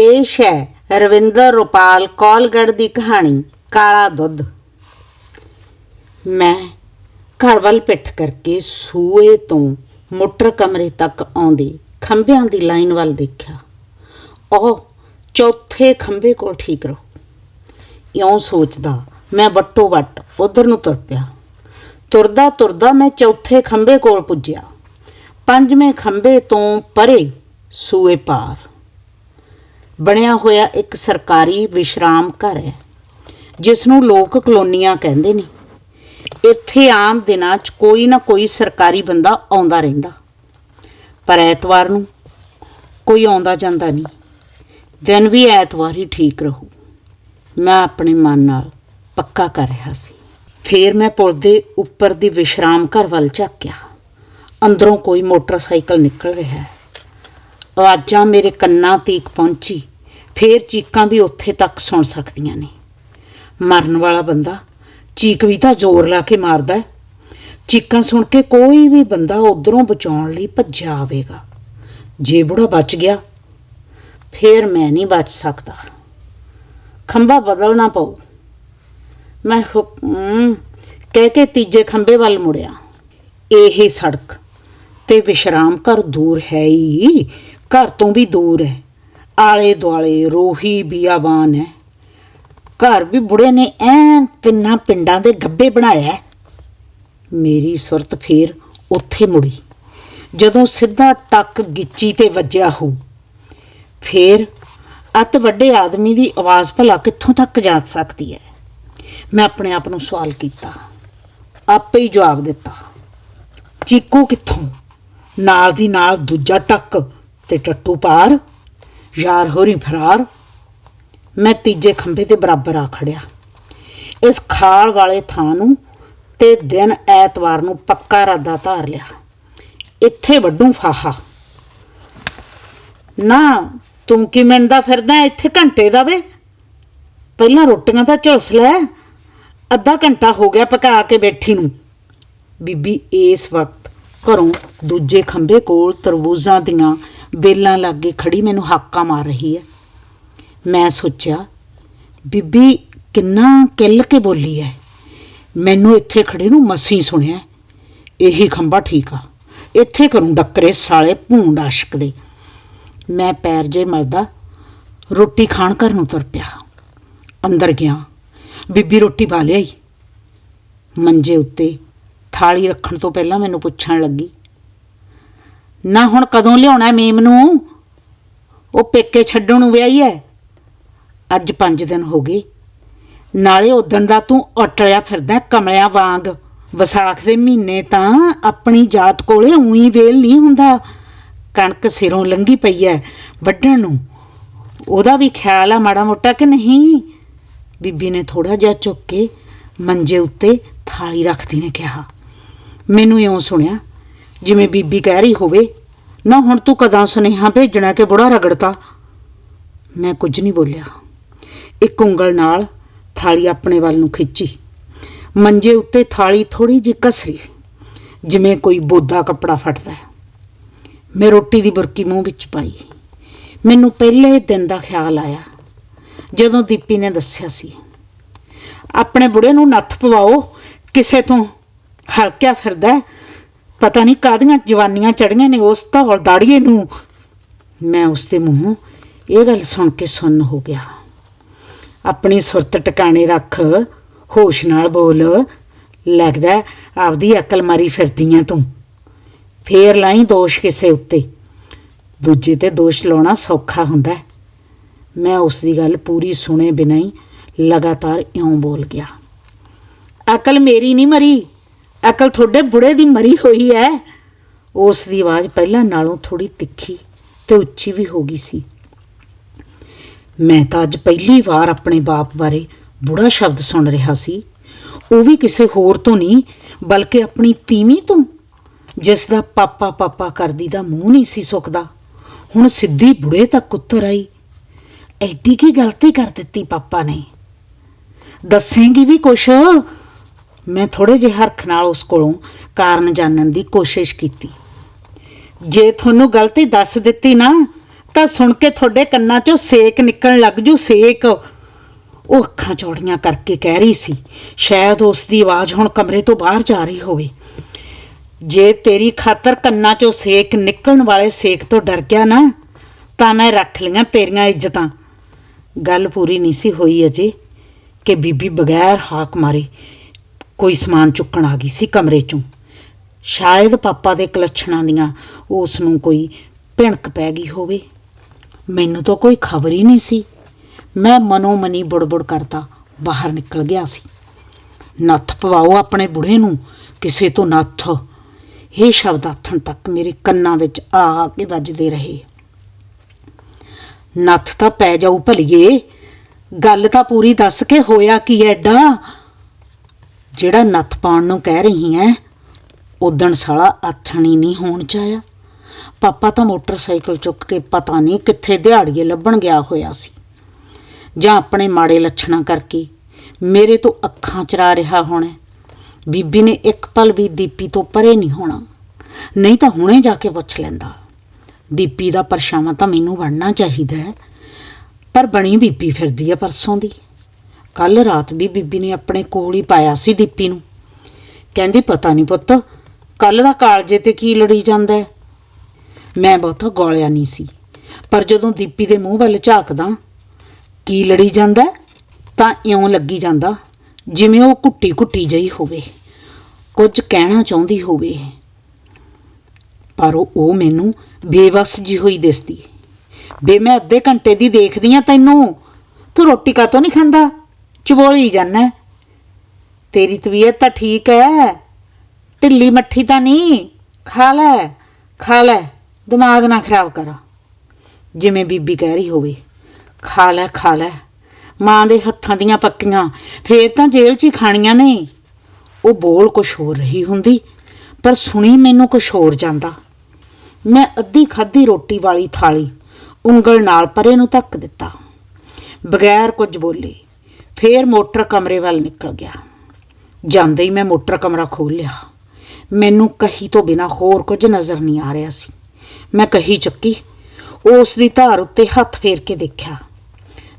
ਪੇਸ਼ ਹੈ ਰਵਿੰਦਰ ਰੁਪਾਲ ਕੌਲਗੜ ਦੀ ਕਹਾਣੀ, ਕਾਲਾ ਦੁੱਧ। ਮੈਂ ਘਰ ਵੱਲ ਪਿੱਠ ਕਰਕੇ ਸੂਏ ਤੋਂ ਮੋਟਰ ਕਮਰੇ ਤੱਕ ਆਉਂਦੀ ਖੰਭਿਆਂ ਦੀ ਲਾਈਨ ਵੱਲ ਦੇਖਿਆ। ਉਹ ਚੌਥੇ ਖੰਭੇ ਕੋਲ ਠੀਕ ਰਹੋ। ਇਉਂ ਸੋਚਦਾ ਮੈਂ ਵੱਟੋ ਵੱਟ ਉਧਰ ਨੂੰ ਤੁਰ ਪਿਆ। ਤੁਰਦਾ ਤੁਰਦਾ ਮੈਂ ਚੌਥੇ ਖੰਭੇ ਕੋਲ ਪੁੱਜਿਆ। ਪੰਜਵੇਂ ਖੰਭੇ ਤੋਂ ਪਰੇ ਸੂਏ ਪਾਰ। ਬਣਿਆ ਹੋਇਆ ਇੱਕ ਸਰਕਾਰੀ ਵਿਸ਼ਰਾਮ ਘਰ ਹੈ ਜਿਸ ਨੂੰ ਲੋਕ ਕਲੋਨੀਆਂ ਕਹਿੰਦੇ ਨੇ। ਇੱਥੇ ਆਮ ਦਿਨਾਂ 'ਚ ਕੋਈ ਨਾ ਕੋਈ ਸਰਕਾਰੀ ਬੰਦਾ ਆਉਂਦਾ ਰਹਿੰਦਾ। ਪਰ ਐਤਵਾਰ ਨੂੰ ਕੋਈ ਆਉਂਦਾ ਜਾਂਦਾ ਨਹੀਂ। ਦਿਨ ਵੀ ਐਤਵਾਰ ਹੀ ਠੀਕ ਰਹੂ। ਮੈਂ ਆਪਣੇ ਮਨ ਨਾਲ ਪੱਕਾ ਕਰ ਰਿਹਾ ਸੀ। ਫੇਰ ਮੈਂ ਪੁਲ ਦੇ ਉੱਪਰ ਦੀ ਵਿਸ਼ਰਾਮ ਘਰ ਵੱਲ ਝਾਕਿਆ। ਅੰਦਰੋਂ ਕੋਈ ਮੋਟਰਸਾਈਕਲ ਨਿਕਲ ਰਿਹਾ ਹੈ। ਆਵਾਜ਼ਾਂ ਮੇਰੇ ਕੰਨਾਂ ਤੀਕ ਪਹੁੰਚੀ। ਫੇਰ ਚੀਕਾਂ ਵੀ ਉੱਥੇ ਤੱਕ ਸੁਣ ਸਕਦੀਆਂ ਨੇ। ਮਰਨ ਵਾਲਾ ਬੰਦਾ ਚੀਕ ਵੀ ਤਾਂ ਜ਼ੋਰ ਲਾ ਕੇ ਮਾਰਦਾ ਹੈ। ਚੀਕਾਂ ਸੁਣ ਕੇ ਕੋਈ ਵੀ ਬੰਦਾ ਉਧਰੋਂ ਬਚਾਉਣ ਲਈ ਭੱਜਿਆ ਆਵੇਗਾ। ਜੇ ਬੁੜਾ ਬਚ ਗਿਆ, ਫੇਰ ਮੈਂ ਨਹੀਂ ਬਚ ਸਕਦਾ। ਖੰਭਾ ਬਦਲਣਾ ਪਊ। ਮੈਂ ਹੁਕਮ ਕਹਿ ਕੇ ਤੀਜੇ ਖੰਭੇ ਵੱਲ ਮੁੜਿਆ। ਇਹ ਸੜਕ ਤੇ ਵਿਸ਼ਰਾਮ ਘਰ ਦੂਰ ਹੈ ਹੀ। ਘਰ ਤੋਂ ਵੀ ਦੂਰ ਹੈ। ਆਲੇ ਦੁਆਲੇ ਰੋਹੀ ਬਿਆਬਾਨ ਹੈ। ਘਰ ਵੀ ਬੁੜੇ ਨੇ ਐ ਤਿੰਨਾਂ ਪਿੰਡਾਂ ਦੇ ਗੱਬੇ ਬਣਾਇਆ ਮੇਰੀ ਸੁਰਤ ਫੇਰ ਉੱਥੇ ਮੁੜੀ, ਜਦੋਂ ਸਿੱਧਾ ਟੱਕ ਗਿੱਚੀ ਤੇ ਵੱਜਿਆ ਹੋ। ਫੇਰ ਅਤ ਵੱਡੇ ਆਦਮੀ ਦੀ ਆਵਾਜ਼ ਭਲਾ ਕਿੱਥੋਂ ਤੱਕ ਜਾ ਸਕਦੀ ਹੈ? ਮੈਂ ਆਪਣੇ ਆਪ ਨੂੰ ਸਵਾਲ ਕੀਤਾ, ਆਪੇ ਹੀ ਜਵਾਬ ਦਿੱਤਾ, ਚੀਕੂ ਕਿੱਥੋਂ? ਨਾਲ ਦੀ ਨਾਲ ਦੂਜਾ ਟੱਕ ਤੇ ਟੱਟੂ ਪਾਰ ਯਾਰ ਹੋਰੀ ਫਰਾਰ। ਮੈਂ ਤੀਜੇ ਖੰਭੇ ਦੇ ਬਰਾਬਰ ਆ ਖੜਿਆ। ਇਸ ਖਾਲ ਵਾਲੇ ਥਾਂ ਨੂੰ ਤੇ ਦਿਨ ਐਤਵਾਰ ਨੂੰ ਪੱਕਾ ਰਾਦਾ ਧਾਰ ਲਿਆ। ਇੱਥੇ ਵੱਡੂ ਫਾਹਾ। ਨਾ, ਤੂੰ ਕੀ ਮੰਨਦਾ ਫਿਰਦਾ ਇੱਥੇ ਘੰਟੇ ਦਾ ਵੇ। ਪਹਿਲਾਂ ਰੋਟੀਆਂ ਦਾ ਝੁਲਸ ਲੈ। ਅੱਧਾ ਘੰਟਾ ਹੋ ਗਿਆ ਪਕਾ ਕੇ ਬੈਠੀ ਨੂੰ। ਬੀਬੀ, ਇਸ ਵਕਤ ਘਰੋਂ ਦੂਜੇ ਖੰਭੇ ਕੋਲ ਤਰਬੂਜ਼ਾਂ ਦੀਆਂ ਬੇਲਾਂ ਲਾਗੇ ਖੜੀ ਮੈਨੂੰ ਹਾਕਾ ਮਾਰ ਰਹੀ ਹੈ। ਮੈਂ ਸੋਚਿਆ, ਬੀਬੀ ਕਿੰਨਾ ਕਿੱਲ ਕੇ ਬੋਲੀ ਹੈ। ਮੈਨੂੰ ਇੱਥੇ ਖੜੇ ਨੂੰ ਮਸੀ ਸੁਣਿਆ ਇਹੀ ਖੰਭਾ ਠੀਕ ਆ। ਇੱਥੇ ਕਰੂੰ ਡੱਕਰੇ ਸਾਲੇ ਭੂੰਡ ਆਸ਼ਕ ਦੇ। ਮੈਂ ਪੈਰ ਜੇ ਮਲਦਾ, ਰੋਟੀ ਖਾਣ ਘਰ ਨੂੰ ਤੁਰ ਪਿਆ। ਅੰਦਰ ਗਿਆ। ਬੀਬੀ ਰੋਟੀ ਪਾ ਲਿਆਈ। ਮੰਜੇ ਉੱਤੇ ਥਾਲੀ ਰੱਖਣ ਤੋਂ ਪਹਿਲਾਂ ਮੈਨੂੰ ਪੁੱਛਣ ਲੱਗੀ ਨਾ ਹੁਣ ਕਦੋਂ ਲਿਆਉਣਾ ਮੇਮ ਨੂੰ? ਉਹ ਪੇਕੇ ਛੱਡਣ ਨੂੰ ਵਿਆਹੀ ਹੈ। ਅੱਜ 5 ਦਿਨ ਹੋ ਗਏ। ਨਾਲੇ ਉਦਣ ਦਾ ਤੂੰ ਅਟਲਿਆ ਫਿਰਦਾ ਕਮਲਿਆਂ ਵਾਂਗ। ਵਿਸਾਖ ਦੇ ਮਹੀਨੇ ਤਾਂ ਆਪਣੀ ਜਾਤ ਕੋਲੇ ਉਹੀ ਵੇਲ ਨਹੀਂ ਹੁੰਦਾ। ਕਣਕ ਸਿਰੋਂ ਲੰਗੀ ਪਈ ਐ ਵੱਢਣ ਨੂੰ। ਉਹਦਾ ਵੀ ਖਿਆਲ ਆ ਮਾੜਾ ਮੋਟਾ ਕਿ ਨਹੀਂ? ਬੀਬੀ ਨੇ ਥੋੜਾ ਜਿਹਾ ਚੁੱਕ ਕੇ ਮੰਜੇ ਉੱਤੇ ਥਾਲੀ ਰੱਖਦੀ ਨੇ ਕਿਹਾ। ਮੈਨੂੰ ਇਉਂ ਸੁਣਿਆ ਜਿਵੇਂ ਬੀਬੀ ਕਹਿ ਰਹੀ ਹੋਵੇ ਨਾ ਹੁਣ ਤੂੰ ਕਦਾਂ ਸੁਨੇਹਾ ਭੇਜਣਾ ਕਿ ਬੁੜਾ ਰਗੜਤਾ? ਮੈਂ ਕੁਝ ਨਹੀਂ ਬੋਲਿਆ। ਇੱਕ ਉਂਗਲ ਨਾਲ ਥਾਲੀ ਆਪਣੇ ਵੱਲ ਨੂੰ ਖਿੱਚੀ। ਮੰਜੇ ਉੱਤੇ ਥਾਲੀ ਥੋੜੀ ਜਿਹੀ ਕਸਰੀ ਜਿਵੇਂ ਕੋਈ ਬੋਦਾ ਕੱਪੜਾ ਫਟਦਾ ਹੈ। ਮੈਂ ਰੋਟੀ ਦੀ ਬੁਰਕੀ ਮੂੰਹ ਵਿੱਚ ਪਾਈ। ਮੈਨੂੰ ਪਹਿਲੇ ਦਿਨ ਦਾ ਖਿਆਲ ਆਇਆ ਜਦੋਂ ਦੀਪੀ ਨੇ ਦੱਸਿਆ ਸੀ ਆਪਣੇ ਬੁੜੇ ਨੂੰ ਨੱਥ ਪਵਾਓ ਕਿਸੇ ਤੋਂ ਹਲਕਿਆ ਫਿਰਦਾ ਹੈ। ਪਤਾ ਨਹੀਂ ਕਾਹਦੀਆਂ ਜਵਾਨੀਆਂ ਚੜੀਆਂ ਨੇ, ਉਸ ਧੌਲ ਦਾੜੀਏ ਨੂੰ। ਮੈਂ ਉਸ ਦੇ ਮੂੰਹੋਂ ਇਹ ਗੱਲ ਸੁਣ ਕੇ ਸੁੰਨ ਹੋ ਗਿਆ। ਆਪਣੀ ਸੁਰਤ ਟਿਕਾਣੇ ਰੱਖ, ਹੋਸ਼ ਨਾਲ ਬੋਲ, ਲੱਗਦਾ ਆਪਦੀ ਅਕਲ ਮਾਰੀ ਫਿਰਦੀ ਆਂ ਤੂੰ। ਫੇਰ ਲਾਈ ਦੋਸ਼ ਕਿਸੇ ਉੱਤੇ। ਦੂਜੇ ਤੇ ਦੋਸ਼ ਲਾਉਣਾ ਸੌਖਾ ਹੁੰਦਾ ਮੈਂ ਉਸ ਦੀ ਗੱਲ ਪੂਰੀ ਸੁਣੇ ਬਿਨਾਂ ਹੀ ਲਗਾਤਾਰ ਇਉਂ ਬੋਲ ਗਿਆ। ਅਕਲ ਮੇਰੀ ਨਹੀਂ ਮਰੀ। ਅਕਲ ਤੁਹਾਡੇ ਬੁੜੇ ਦੀ ਮਰੀ ਹੋਈ ਹੈ। ਉਸ ਦੀ ਆਵਾਜ਼ ਪਹਿਲਾਂ ਨਾਲੋਂ ਥੋੜੀ ਤਿੱਖੀ ਤੇ ਉੱਚੀ ਵੀ ਹੋ ਗਈ ਸੀ। ਮੈਂ ਤਾਂ ਅੱਜ ਪਹਿਲੀ ਵਾਰ ਆਪਣੇ ਬਾਪ ਬਾਰੇ ਬੁੜਾ ਸ਼ਬਦ ਸੁਣ ਰਿਹਾ ਸੀ। ਉਹ ਵੀ ਕਿਸੇ ਹੋਰ ਤੋਂ ਨਹੀਂ, ਬਲਕਿ ਆਪਣੀ ਤੀਵੀਂ ਤੋਂ। ਜਿਸ ਦਾ ਪਾਪਾ ਪਾਪਾ ਕਰਦੀ ਦਾ ਮੂੰਹ ਨਹੀਂ ਸੀ ਸੁੱਕਦਾ, ਹੁਣ ਸਿੱਧੀ ਬੁੜੇ ਤੱਕ ਉੱਤਰ ਆਈ। ਐਡੀ ਕੀ ਗਲਤੀ ਕਰ ਦਿੱਤੀ ਪਾਪਾ ਨੇ? ਦੱਸੇਂਗੀ ਵੀ ਕੁਛ? ਮੈਂ ਥੋੜੇ ਜਿਹੇ ਹਰਖ ਨਾਲ ਉਸ ਕੋਲੋਂ ਕਾਰਨ ਜਾਣਨ ਦੀ ਕੋਸ਼ਿਸ਼ ਕੀਤੀ। ਜੇ ਤੁਹਾਨੂੰ ਗਲਤੀ ਦੱਸ ਦਿੱਤੀ ਨਾ, ਤਾਂ ਸੁਣ ਕੇ ਤੁਹਾਡੇ ਕੰਨਾਂ 'ਚੋਂ ਸੇਕ ਨਿਕਲਣ ਲੱਗ ਜੂ, ਸੇਕ। ਉਹ ਅੱਖਾਂ ਚੌੜੀਆਂ ਕਰਕੇ ਕਹਿ ਰਹੀ ਸੀ, ਸ਼ਾਇਦ ਉਸ ਦੀ ਆਵਾਜ਼ ਹੁਣ ਕਮਰੇ ਤੋਂ ਬਾਹਰ ਜਾ ਰਹੀ ਹੋਵੇ। ਜੇ ਤੇਰੀ ਖਾਤਰ ਕੰਨਾਂ 'ਚੋਂ ਸੇਕ ਨਿਕਲਣ ਵਾਲੇ ਸੇਕ ਤੋਂ ਡਰ ਗਿਆ ਨਾ, ਤਾਂ ਮੈਂ ਰੱਖ ਲਈਆਂ ਤੇਰੀਆਂ ਇੱਜ਼ਤਾਂ। ਗੱਲ ਪੂਰੀ ਨਹੀਂ ਸੀ ਹੋਈ ਅਜੇ ਕਿ ਬੀਬੀ ਬਗੈਰ ਹਾਕ ਮਾਰੇ ਕੋਈ ਸਮਾਨ ਚੁੱਕਣ ਆ ਗਈ ਸੀ ਕਮਰੇ 'ਚੋਂ। ਸ਼ਾਇਦ ਪਾਪਾ ਦੇ ਕਲੱਛਣਾਂ ਦੀਆਂ ਉਸ ਨੂੰ ਕੋਈ ਭਿਣਕ ਪੈ ਗਈ ਹੋਵੇ। ਮੈਨੂੰ ਤਾਂ ਕੋਈ ਖਬਰ ਹੀ ਨਹੀਂ ਸੀ। ਮੈਂ ਮਨੋ ਮਨੀ ਬੁੜਬੁੜ ਕਰਦਾ ਬਾਹਰ ਨਿਕਲ ਗਿਆ ਸੀ। ਨੱਥ ਪਵਾਓ ਆਪਣੇ ਬੁੜੇ ਨੂੰ, ਕਿਸੇ ਤੋਂ ਨੱਥ। ਇਹ ਸ਼ਬਦ ਆਥਣ ਤੱਕ ਮੇਰੇ ਕੰਨਾਂ ਵਿੱਚ ਆ ਆ ਕੇ ਵੱਜਦੇ ਰਹੇ। ਨੱਥ ਤਾਂ ਪੈ ਜਾਊ ਭਲੀਏ। ਗੱਲ ਤਾਂ ਪੂਰੀ ਦੱਸ ਕੇ ਹੋਇਆ ਕੀ ਐਡਾ? ਜਿਹੜਾ ਨੱਥ ਪਾਉਣ ਨੂੰ ਕਹਿ ਰਹੀ ਐ, ਉਦਣ ਸਾਲਾ ਆਥਣੀ ਨਹੀਂ ਹੋਣ ਚਾਇਆ ਪਾਪਾ ਤਾਂ ਮੋਟਰਸਾਈਕਲ ਚੁੱਕ ਕੇ ਪਤਾ ਨਹੀਂ ਕਿੱਥੇ ਦਿਹਾੜੀਏ ਲੱਭਣ ਗਿਆ ਹੋਇਆ ਸੀ। ਜਾਂ ਆਪਣੇ ਮਾੜੇ ਲੱਛਣਾਂ ਕਰਕੇ ਮੇਰੇ ਤੋਂ ਅੱਖਾਂ ਚਰਾ ਰਿਹਾ ਹੋਣਾ। ਬੀਬੀ ਨੇ ਇੱਕ ਪਲ ਵੀ ਦੀਪੀ ਤੋਂ ਪਰੇ ਨਹੀਂ ਹੋਣਾ। ਨਹੀਂ ਤਾਂ ਹੁਣੇ ਜਾ ਕੇ ਪੁੱਛ ਲੈਂਦਾ। ਦੀਪੀ ਦਾ ਪਰਛਾਵਾਂ ਤਾਂ ਮੈਨੂੰ ਵੜਨਾ ਚਾਹੀਦਾ ਪਰ ਬਣੀ ਬੀਬੀ ਫਿਰਦੀ ਹੈ ਪਰਸੋਂ ਦੀ। ਕੱਲ ਰਾਤ ਵੀ ਬੀਬੀ ਨੇ ਆਪਣੇ ਕੋਲ ਹੀ ਪਾਇਆ ਸੀ ਦੀਪੀ ਨੂੰ। ਕਹਿੰਦੀ, ਪਤਾ ਨਹੀਂ ਪੁੱਤ ਕੱਲ ਦਾ ਕਾਲਜੇ ਤੇ ਕੀ ਲੜੀ ਜਾਂਦਾ ਹੈ? ਮੈਂ ਬਹੁਤਾ ਗੋਲਿਆ ਨਹੀਂ ਸੀ, ਪਰ ਜਦੋਂ ਦੀਪੀ ਦੇ ਮੂੰਹ ਵੱਲ ਝਾਕਦਾ, ਕੀ ਲੜੀ ਜਾਂਦਾ ਤਾਂ ਇਉਂ ਲੱਗੀ ਜਾਂਦਾ, ਜਿਵੇਂ ਉਹ ਕੁੱਟੀ ਕੁੱਟੀ ਜਈ ਹੋਵੇ, ਕੁਝ ਕਹਿਣਾ ਚਾਹੁੰਦੀ ਹੋਵੇ। ਪਰ ਉਹ ਉਹ ਮੈਨੂੰ ਬੇਵਸ ਜੀ ਹੋਈ ਦਿਸਦੀ, ਬੇ, ਮੈਂ ਅੱਧੇ ਘੰਟੇ ਦੀ ਦੇਖਦੀ ਆ ਤੈਨੂੰ, ਤੂੰ ਰੋਟੀ ਕਾਤੋਂ ਨਹੀਂ ਖਾਂਦਾ? ਚਬੋਲੀ ਜਾਨਾ। ਤੇਰੀ ਤਬੀਅਤ ਤਾਂ ਠੀਕ ਹੈ ਢਿੱਲੀ ਮੱਠੀ ਤਾਂ ਨਹੀਂ ਖਾ ਲੈ ਖਾ ਲੈ। ਦਿਮਾਗ ਨਾ ਖਰਾਬ ਕਰ। ਜਿਵੇਂ ਬੀਬੀ ਕਹਿ ਰਹੀ ਹੋਵੇ। ਖਾ ਲੈ ਖਾ ਲੈ। ਮਾਂ ਦੇ ਹੱਥਾਂ ਦੀਆਂ ਪੱਕੀਆਂ। ਫੇਰ ਤਾਂ ਜੇਲ੍ਹ 'ਚ ਹੀ ਖਾਣੀਆਂ ਨੇ। ਉਹ ਬੋਲ ਕੁਛ ਹੋਰ ਰਹੀ ਹੁੰਦੀ, ਪਰ ਸੁਣੀ ਮੈਨੂੰ ਕੁਛ ਹੋਰ ਜਾਂਦਾ। ਮੈਂ ਅੱਧੀ ਖਾਧੀ ਰੋਟੀ ਵਾਲੀ ਥਾਲੀ ਉਂਗਲ ਨਾਲ ਪਰੇ ਨੂੰ ਧੱਕ ਦਿੱਤਾ। ਬਗੈਰ ਕੁਝ ਬੋਲੇ ਫੇਰ ਮੋਟਰ ਕਮਰੇ ਵੱਲ ਨਿਕਲ ਗਿਆ। ਜਾਂਦੇ ਹੀ ਮੈਂ ਮੋਟਰ ਕਮਰਾ ਖੋਲ ਲਿਆ। ਮੈਨੂੰ ਕਹੀ ਤੋਂ ਬਿਨਾ ਹੋਰ ਕੁਝ ਨਜ਼ਰ ਨਹੀਂ ਆ ਰਿਹਾ ਸੀ। ਮੈਂ ਕਹੀ ਚੱਕੀ, ਉਸ ਦੀ ਧਾਰ ਉੱਤੇ ਹੱਥ ਫੇਰ ਕੇ ਦੇਖਿਆ।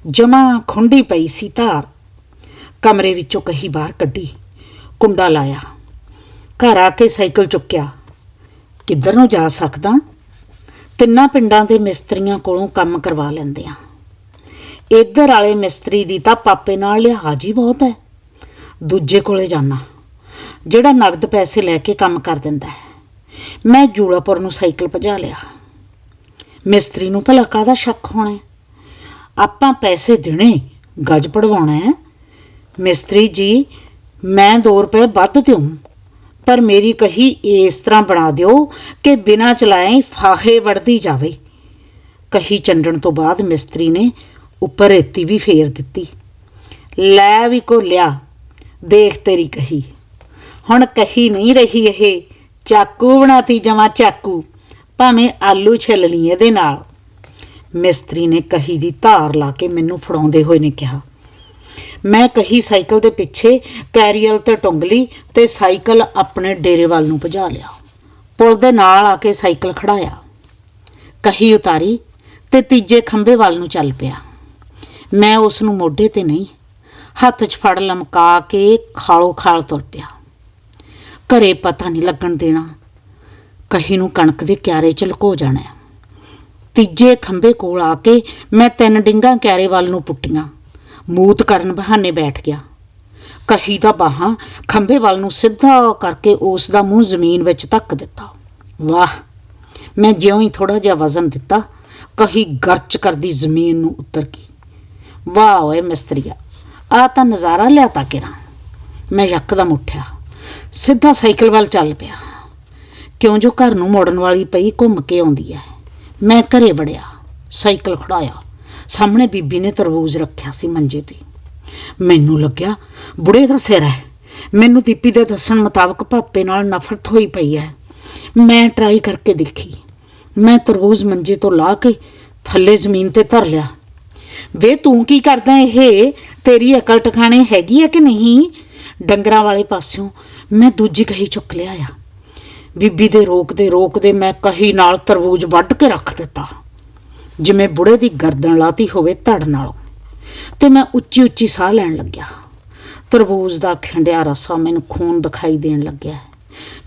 ਜਮਾ ਖੁੰਡੀ ਪਈ ਸੀ ਧਾਰ। ਕਮਰੇ ਵਿੱਚੋਂ ਕਹੀ ਬਾਹਰ ਕੱਢੀ, ਕੁੰਡਾ ਲਾਇਆ। ਘਰ ਆ ਕੇ ਸਾਈਕਲ ਚੁੱਕਿਆ। ਕਿੱਧਰ ਨੂੰ ਜਾ ਸਕਦਾ? ਤਿੰਨਾਂ ਪਿੰਡਾਂ ਦੇ ਮਿਸਤਰੀਆਂ ਕੋਲੋਂ ਕੰਮ ਕਰਵਾ ਲੈਂਦੇ ਆ। ਇੱਧਰ ਵਾਲੇ ਮਿਸਤਰੀ ਦੀ ਤਾਂ ਪਾਪੇ ਨਾਲ ਲਿਹਾਜ਼ ਹੀ ਬਹੁਤ ਹੈ। ਦੂਜੇ ਕੋਲੇ ਜਾਣਾ ਜਿਹੜਾ ਨਗਦ ਪੈਸੇ ਲੈ ਕੇ ਕੰਮ ਕਰ ਦਿੰਦਾ ਹੈ। ਮੈਂ ਜੂਲਾਪੁਰ ਨੂੰ ਸਾਈਕਲ ਭਜਾ ਲਿਆ। ਮਿਸਤਰੀ ਨੂੰ ਭਲਾ ਕਾਹਦਾ ਸ਼ੱਕ ਹੋਣਾ ਆਪਾਂ ਪੈਸੇ ਦੇਣੇ, ਗੱਜ ਪੜਵਾਉਣਾ ਹੈ। ਮਿਸਤਰੀ ਜੀ, ਮੈਂ 2 ਰੁਪਏ ਵੱਧ ਦਿਉ, ਪਰ ਮੇਰੀ ਕਹੀ ਇਸ ਤਰ੍ਹਾਂ ਬਣਾ ਦਿਓ ਕਿ ਬਿਨਾਂ ਚਲਾਏ ਫਾਹੇ ਵੜਦੀ ਜਾਵੇ। ਕਹੀ ਚੰਡਣ ਤੋਂ ਬਾਅਦ ਮਿਸਤਰੀ ਨੇ ਉੱਪਰ ਰੇਤੀ ਵੀ ਫੇਰ ਦਿੱਤੀ। ਲੈ ਵੀ ਕੋ ਲਿਆ ਦੇਖ ਤੇਰੀ ਕਹੀ। ਹੁਣ ਕਹੀ ਨਹੀਂ ਰਹੀ ਇਹ, ਚਾਕੂ ਬਣਾਤੀ ਜਮਾ ਚਾਕੂ, ਭਾਵੇਂ ਆਲੂ ਛਿੱਲ ਲਈ ਇਹਦੇ ਨਾਲ। ਮਿਸਤਰੀ ਨੇ ਕਹੀ ਦੀ ਧਾਰ ਲਾ ਕੇ ਮੈਨੂੰ ਫੜਾਉਂਦੇ ਹੋਏ ਨੇ ਕਿਹਾ, ਮੈਂ ਕਹੀ ਸਾਈਕਲ ਦੇ ਪਿੱਛੇ ਕੈਰੀਅਲ ਤੇ ਟੁੰਗਲੀ ਤੇ ਸਾਈਕਲ ਆਪਣੇ ਡੇਰੇ ਵੱਲ ਨੂੰ ਭਜਾ ਲਿਆ। ਪੁਲ ਦੇ ਨਾਲ ਆ ਕੇ ਸਾਈਕਲ ਖੜਾਇਆ। ਕਹੀ ਉਤਾਰੀ ਤੇ ਤੀਜੇ ਖੰਭੇ ਵੱਲ ਨੂੰ ਚੱਲ ਪਿਆ। ਮੈਂ ਉਸ ਨੂੰ ਮੋਢੇ ਤੇ ਨਹੀਂ, ਹੱਥ 'ਚ ਫੜ ਲਮਕਾ ਕੇ ਖਾਲੋ ਖਾਲ ਤੁਰ ਪਿਆ। ਘਰੇ ਪਤਾ ਨਹੀਂ ਲੱਗਣ ਦੇਣਾ, ਕਹੀ ਨੂੰ ਕਣਕ ਦੇ ਕਿਆਰੇ 'ਚ ਲੁਕੋ ਜਾਣਾ ਤੀਜੇ ਖੰਭੇ ਕੋਲ ਆ ਕੇ ਮੈਂ ਤਿੰਨ ਡਿੰਗਾਂ ਕਿਆਰੇ ਵੱਲ ਨੂੰ ਪੁੱਟੀਆਂ। ਮੂਤ ਕਰਨ ਬਹਾਨੇ ਬੈਠ ਗਿਆ। ਕਹੀ ਦਾ ਬਾਹਾਂ ਖੰਭੇ ਵੱਲ ਨੂੰ ਸਿੱਧਾ ਕਰਕੇ ਉਸ ਦਾ ਮੂੰਹ ਜ਼ਮੀਨ ਵਿੱਚ ਧੱਕ ਦਿੱਤਾ। ਵਾਹ, ਮੈਂ ਜਿਉਂ ਹੀ ਥੋੜਾ ਜਿਹਾ ਵਜ਼ਨ ਦਿੱਤਾ, ਕਹੀ ਗਰਚ ਕਰਦੀ ਜ਼ਮੀਨ ਨੂੰ ਉਤਰ ਗਈ ਵਾਹ ਓਏ ਮਿਸਤਰੀਆ ਆ ਤਾਂ ਨਜ਼ਾਰਾ ਲਿਆਤਾ ਕਿਰਾਂ। ਮੈਂ ਯਕਦਮ ਉੱਠਿਆ, ਸਿੱਧਾ ਸਾਈਕਲ ਵੱਲ ਚੱਲ ਪਿਆ। ਕਿਉਂ ਜੋ ਘਰ ਨੂੰ ਮੋੜਨ ਵਾਲੀ ਪਈ ਘੁੰਮ ਕੇ ਆਉਂਦੀ ਹੈ ਮੈਂ ਘਰੇ ਵੜਿਆ, ਸਾਈਕਲ ਖੜਾਇਆ, ਸਾਹਮਣੇ ਬੀਬੀ ਨੇ ਤਰਬੂਜ ਰੱਖਿਆ ਸੀ ਮੰਜੇ ਤੇ। ਮੈਨੂੰ ਲੱਗਿਆ, ਬੁੜੇ ਦਾ ਸਿਰ ਹੈ ਮੈਨੂੰ ਦੀਪੀ ਦੇ ਦੱਸਣ ਮੁਤਾਬਕ ਪਾਪੇ ਨਾਲ ਨਫ਼ਰਤ ਹੋਈ ਪਈ ਹੈ ਮੈਂ ਟਰਾਈ ਕਰਕੇ ਦੇਖੀ। ਮੈਂ ਤਰਬੂਜ ਮੰਜੇ ਤੋਂ ਲਾ ਕੇ ਥੱਲੇ ਜ਼ਮੀਨ ਤੇ ਧਰ ਲਿਆ। ਵੇ ਤੂੰ ਕੀ ਕਰਦਾ ਇਹ? ਤੇਰੀ ਅਕਲ ਟਿਕਾਣੇ ਹੈਗੀ ਹੈ ਕਿ ਨਹੀਂ? ਡੰਗਰਾਂ ਵਾਲੇ ਪਾਸਿਓਂ ਮੈਂ ਦੂਜੀ ਕਹੀ ਚੁੱਕ ਲਿਆ ਆ। ਬੀਬੀ ਦੇ ਰੋਕਦੇ ਰੋਕਦੇ ਮੈਂ ਕਹੀ ਨਾਲ ਤਰਬੂਜ ਵੱਢ ਕੇ ਰੱਖ ਦਿੱਤਾ। ਜਿਵੇਂ ਬੁੜੇ ਦੀ ਗਰਦਨ ਲਾਤੀ ਹੋਵੇ ਧੜ ਨਾਲੋਂ। ਤੇ ਮੈਂ ਉੱਚੀ ਉੱਚੀ ਸਾਹ ਲੈਣ ਲੱਗਿਆ। ਤਰਬੂਜ ਦਾ ਖੰਡਿਆ ਰਸਾ ਮੈਨੂੰ ਖੂਨ ਦਿਖਾਈ ਦੇਣ ਲੱਗਿਆ।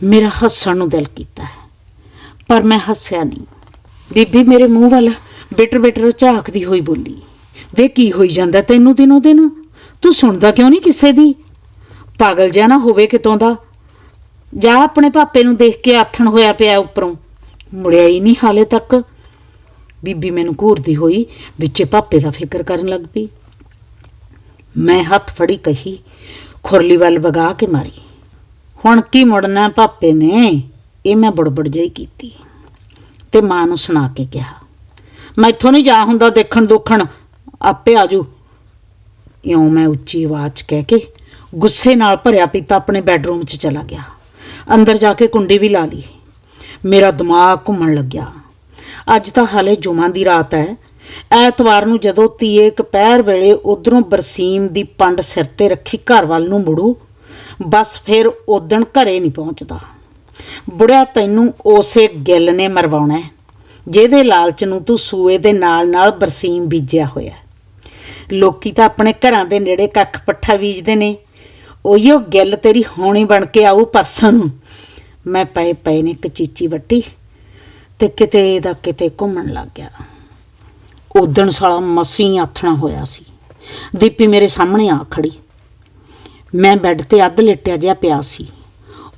ਮੇਰਾ ਹੱਸਣ ਨੂੰ ਦਿਲ ਕੀਤਾ। ਹੈ ਪਰ ਮੈਂ ਹੱਸਿਆ ਨਹੀਂ। ਬੀਬੀ ਮੇਰੇ ਮੂੰਹ ਵੱਲ ਬਿਟਰ ਬਿਟਰ ਝਾਕਦੀ ਹੋਈ ਬੋਲੀ। ਵੇ ਕੀ ਹੋਈ ਜਾਂਦਾ ਤੈਨੂੰ ਦਿਨੋ ਦਿਨ? ਤੂੰ ਸੁਣਦਾ ਕਿਉਂ ਨਹੀਂ ਕਿਸੇ ਦੀ? ਪਾਗਲ ਜਿਹਾ ਨਾ ਹੋਵੇ ਕਿਤੋਂ ਦਾ। ਜਾ ਆਪਣੇ ਪਾਪੇ ਨੂੰ ਦੇਖ ਕੇ ਆਥਣ ਹੋਇਆ ਪਿਆ ਉੱਪਰੋਂ। ਮੁੜਿਆ ਹੀ ਨਹੀਂ ਹਾਲੇ ਤੱਕ। ਬੀਬੀ ਮੈਨੂੰ ਘੂਰਦੀ ਹੋਈ ਵਿੱਚੇ ਪਾਪੇ ਦਾ ਫਿਕਰ ਕਰਨ ਲੱਗ ਪਈ। ਮੈਂ ਹੱਥ ਫੜੀ ਕਹੀ, ਖੁਰਲੀ ਵੱਲ ਵਗਾ ਕੇ ਮਾਰੀ। ਹੁਣ ਕੀ ਮੁੜਨਾ ਪਾਪੇ ਨੇ? ਇਹ ਮੈਂ ਬੜਬੜ ਜਿਹੀ ਕੀਤੀ। ਤੇ ਮਾਂ ਨੂੰ ਸੁਣਾ ਕੇ ਕਿਹਾ, ਮੈਥੋਂ ਨਹੀਂ ਜਾ ਹੁੰਦਾ ਦੇਖਣ ਦੁੱਖਣ ਆਪੇ ਆਜੂ ਇਉਂ ਮੈਂ ਉੱਚੀ ਆਵਾਜ਼ 'ਚ ਕਹਿ ਕੇ ਗੁੱਸੇ ਨਾਲ ਭਰਿਆ ਪੀਤਾ ਆਪਣੇ ਬੈੱਡਰੂਮ 'ਚ ਚਲਾ ਗਿਆ। ਅੰਦਰ ਜਾ ਕੇ ਕੁੰਡੀ ਵੀ ਲਾ ਲਈ। ਮੇਰਾ ਦਿਮਾਗ ਘੁੰਮਣ ਲੱਗਿਆ। ਅੱਜ ਤਾਂ ਹਾਲੇ ਜੁਮਾਂ ਦੀ ਰਾਤ ਹੈ। ਐਤਵਾਰ ਨੂੰ ਜਦੋਂ ਤੀਏ ਕਪਹਿਰ ਵੇਲੇ ਉਧਰੋਂ ਬਰਸੀਮ ਦੀ ਪੰਡ ਸਿਰ ਤੇ ਰੱਖੀ ਘਰ ਵੱਲ ਨੂੰ ਮੁੜੂ, ਬਸ ਫਿਰ ਉਦਣ ਘਰੇ ਨਹੀਂ ਪਹੁੰਚਦਾ। ਬੁੜਿਆ ਤੈਨੂੰ ਉਸੇ ਗਿੱਲ ਨੇ ਮਰਵਾਉਣਾ ਜਿਹਦੇ ਲਾਲਚ ਨੂੰ ਤੂੰ ਸੂਏ ਦੇ ਨਾਲ ਨਾਲ ਬਰਸੀਮ ਬੀਜਿਆ ਹੋਇਆ ਲੋਕੀ ਤਾਂ ਆਪਣੇ ਘਰਾਂ ਦੇ ਨੇੜੇ ਕੱਖ ਪੱਠਾ ਬੀਜਦੇ ਨੇ। ਉਹੀਓ ਗੱਲ ਤੇਰੀ ਹੋਣੀ ਬਣ ਕੇ ਆਊ ਪਰਸੋਂ ਨੂੰ। ਮੈਂ ਪਏ ਪਏ ਨੇ ਕਚੀਚੀ ਵੱਟੀ ਤੇ ਕਿਤੇ ਦਾ ਕਿਤੇ ਘੁੰਮਣ ਲੱਗ ਗਿਆ। ਉਦਣ ਸਾਲਾ ਮਸੀਂ ਆਥਣਾ ਹੋਇਆ ਸੀ। ਦੀਪੀ ਮੇਰੇ ਸਾਹਮਣੇ ਆ ਖੜੀ। ਮੈਂ ਬੈੱਡ ਤੇ ਅੱਧ ਲੇਟਿਆ ਜਿਹਾ ਪਿਆ ਸੀ।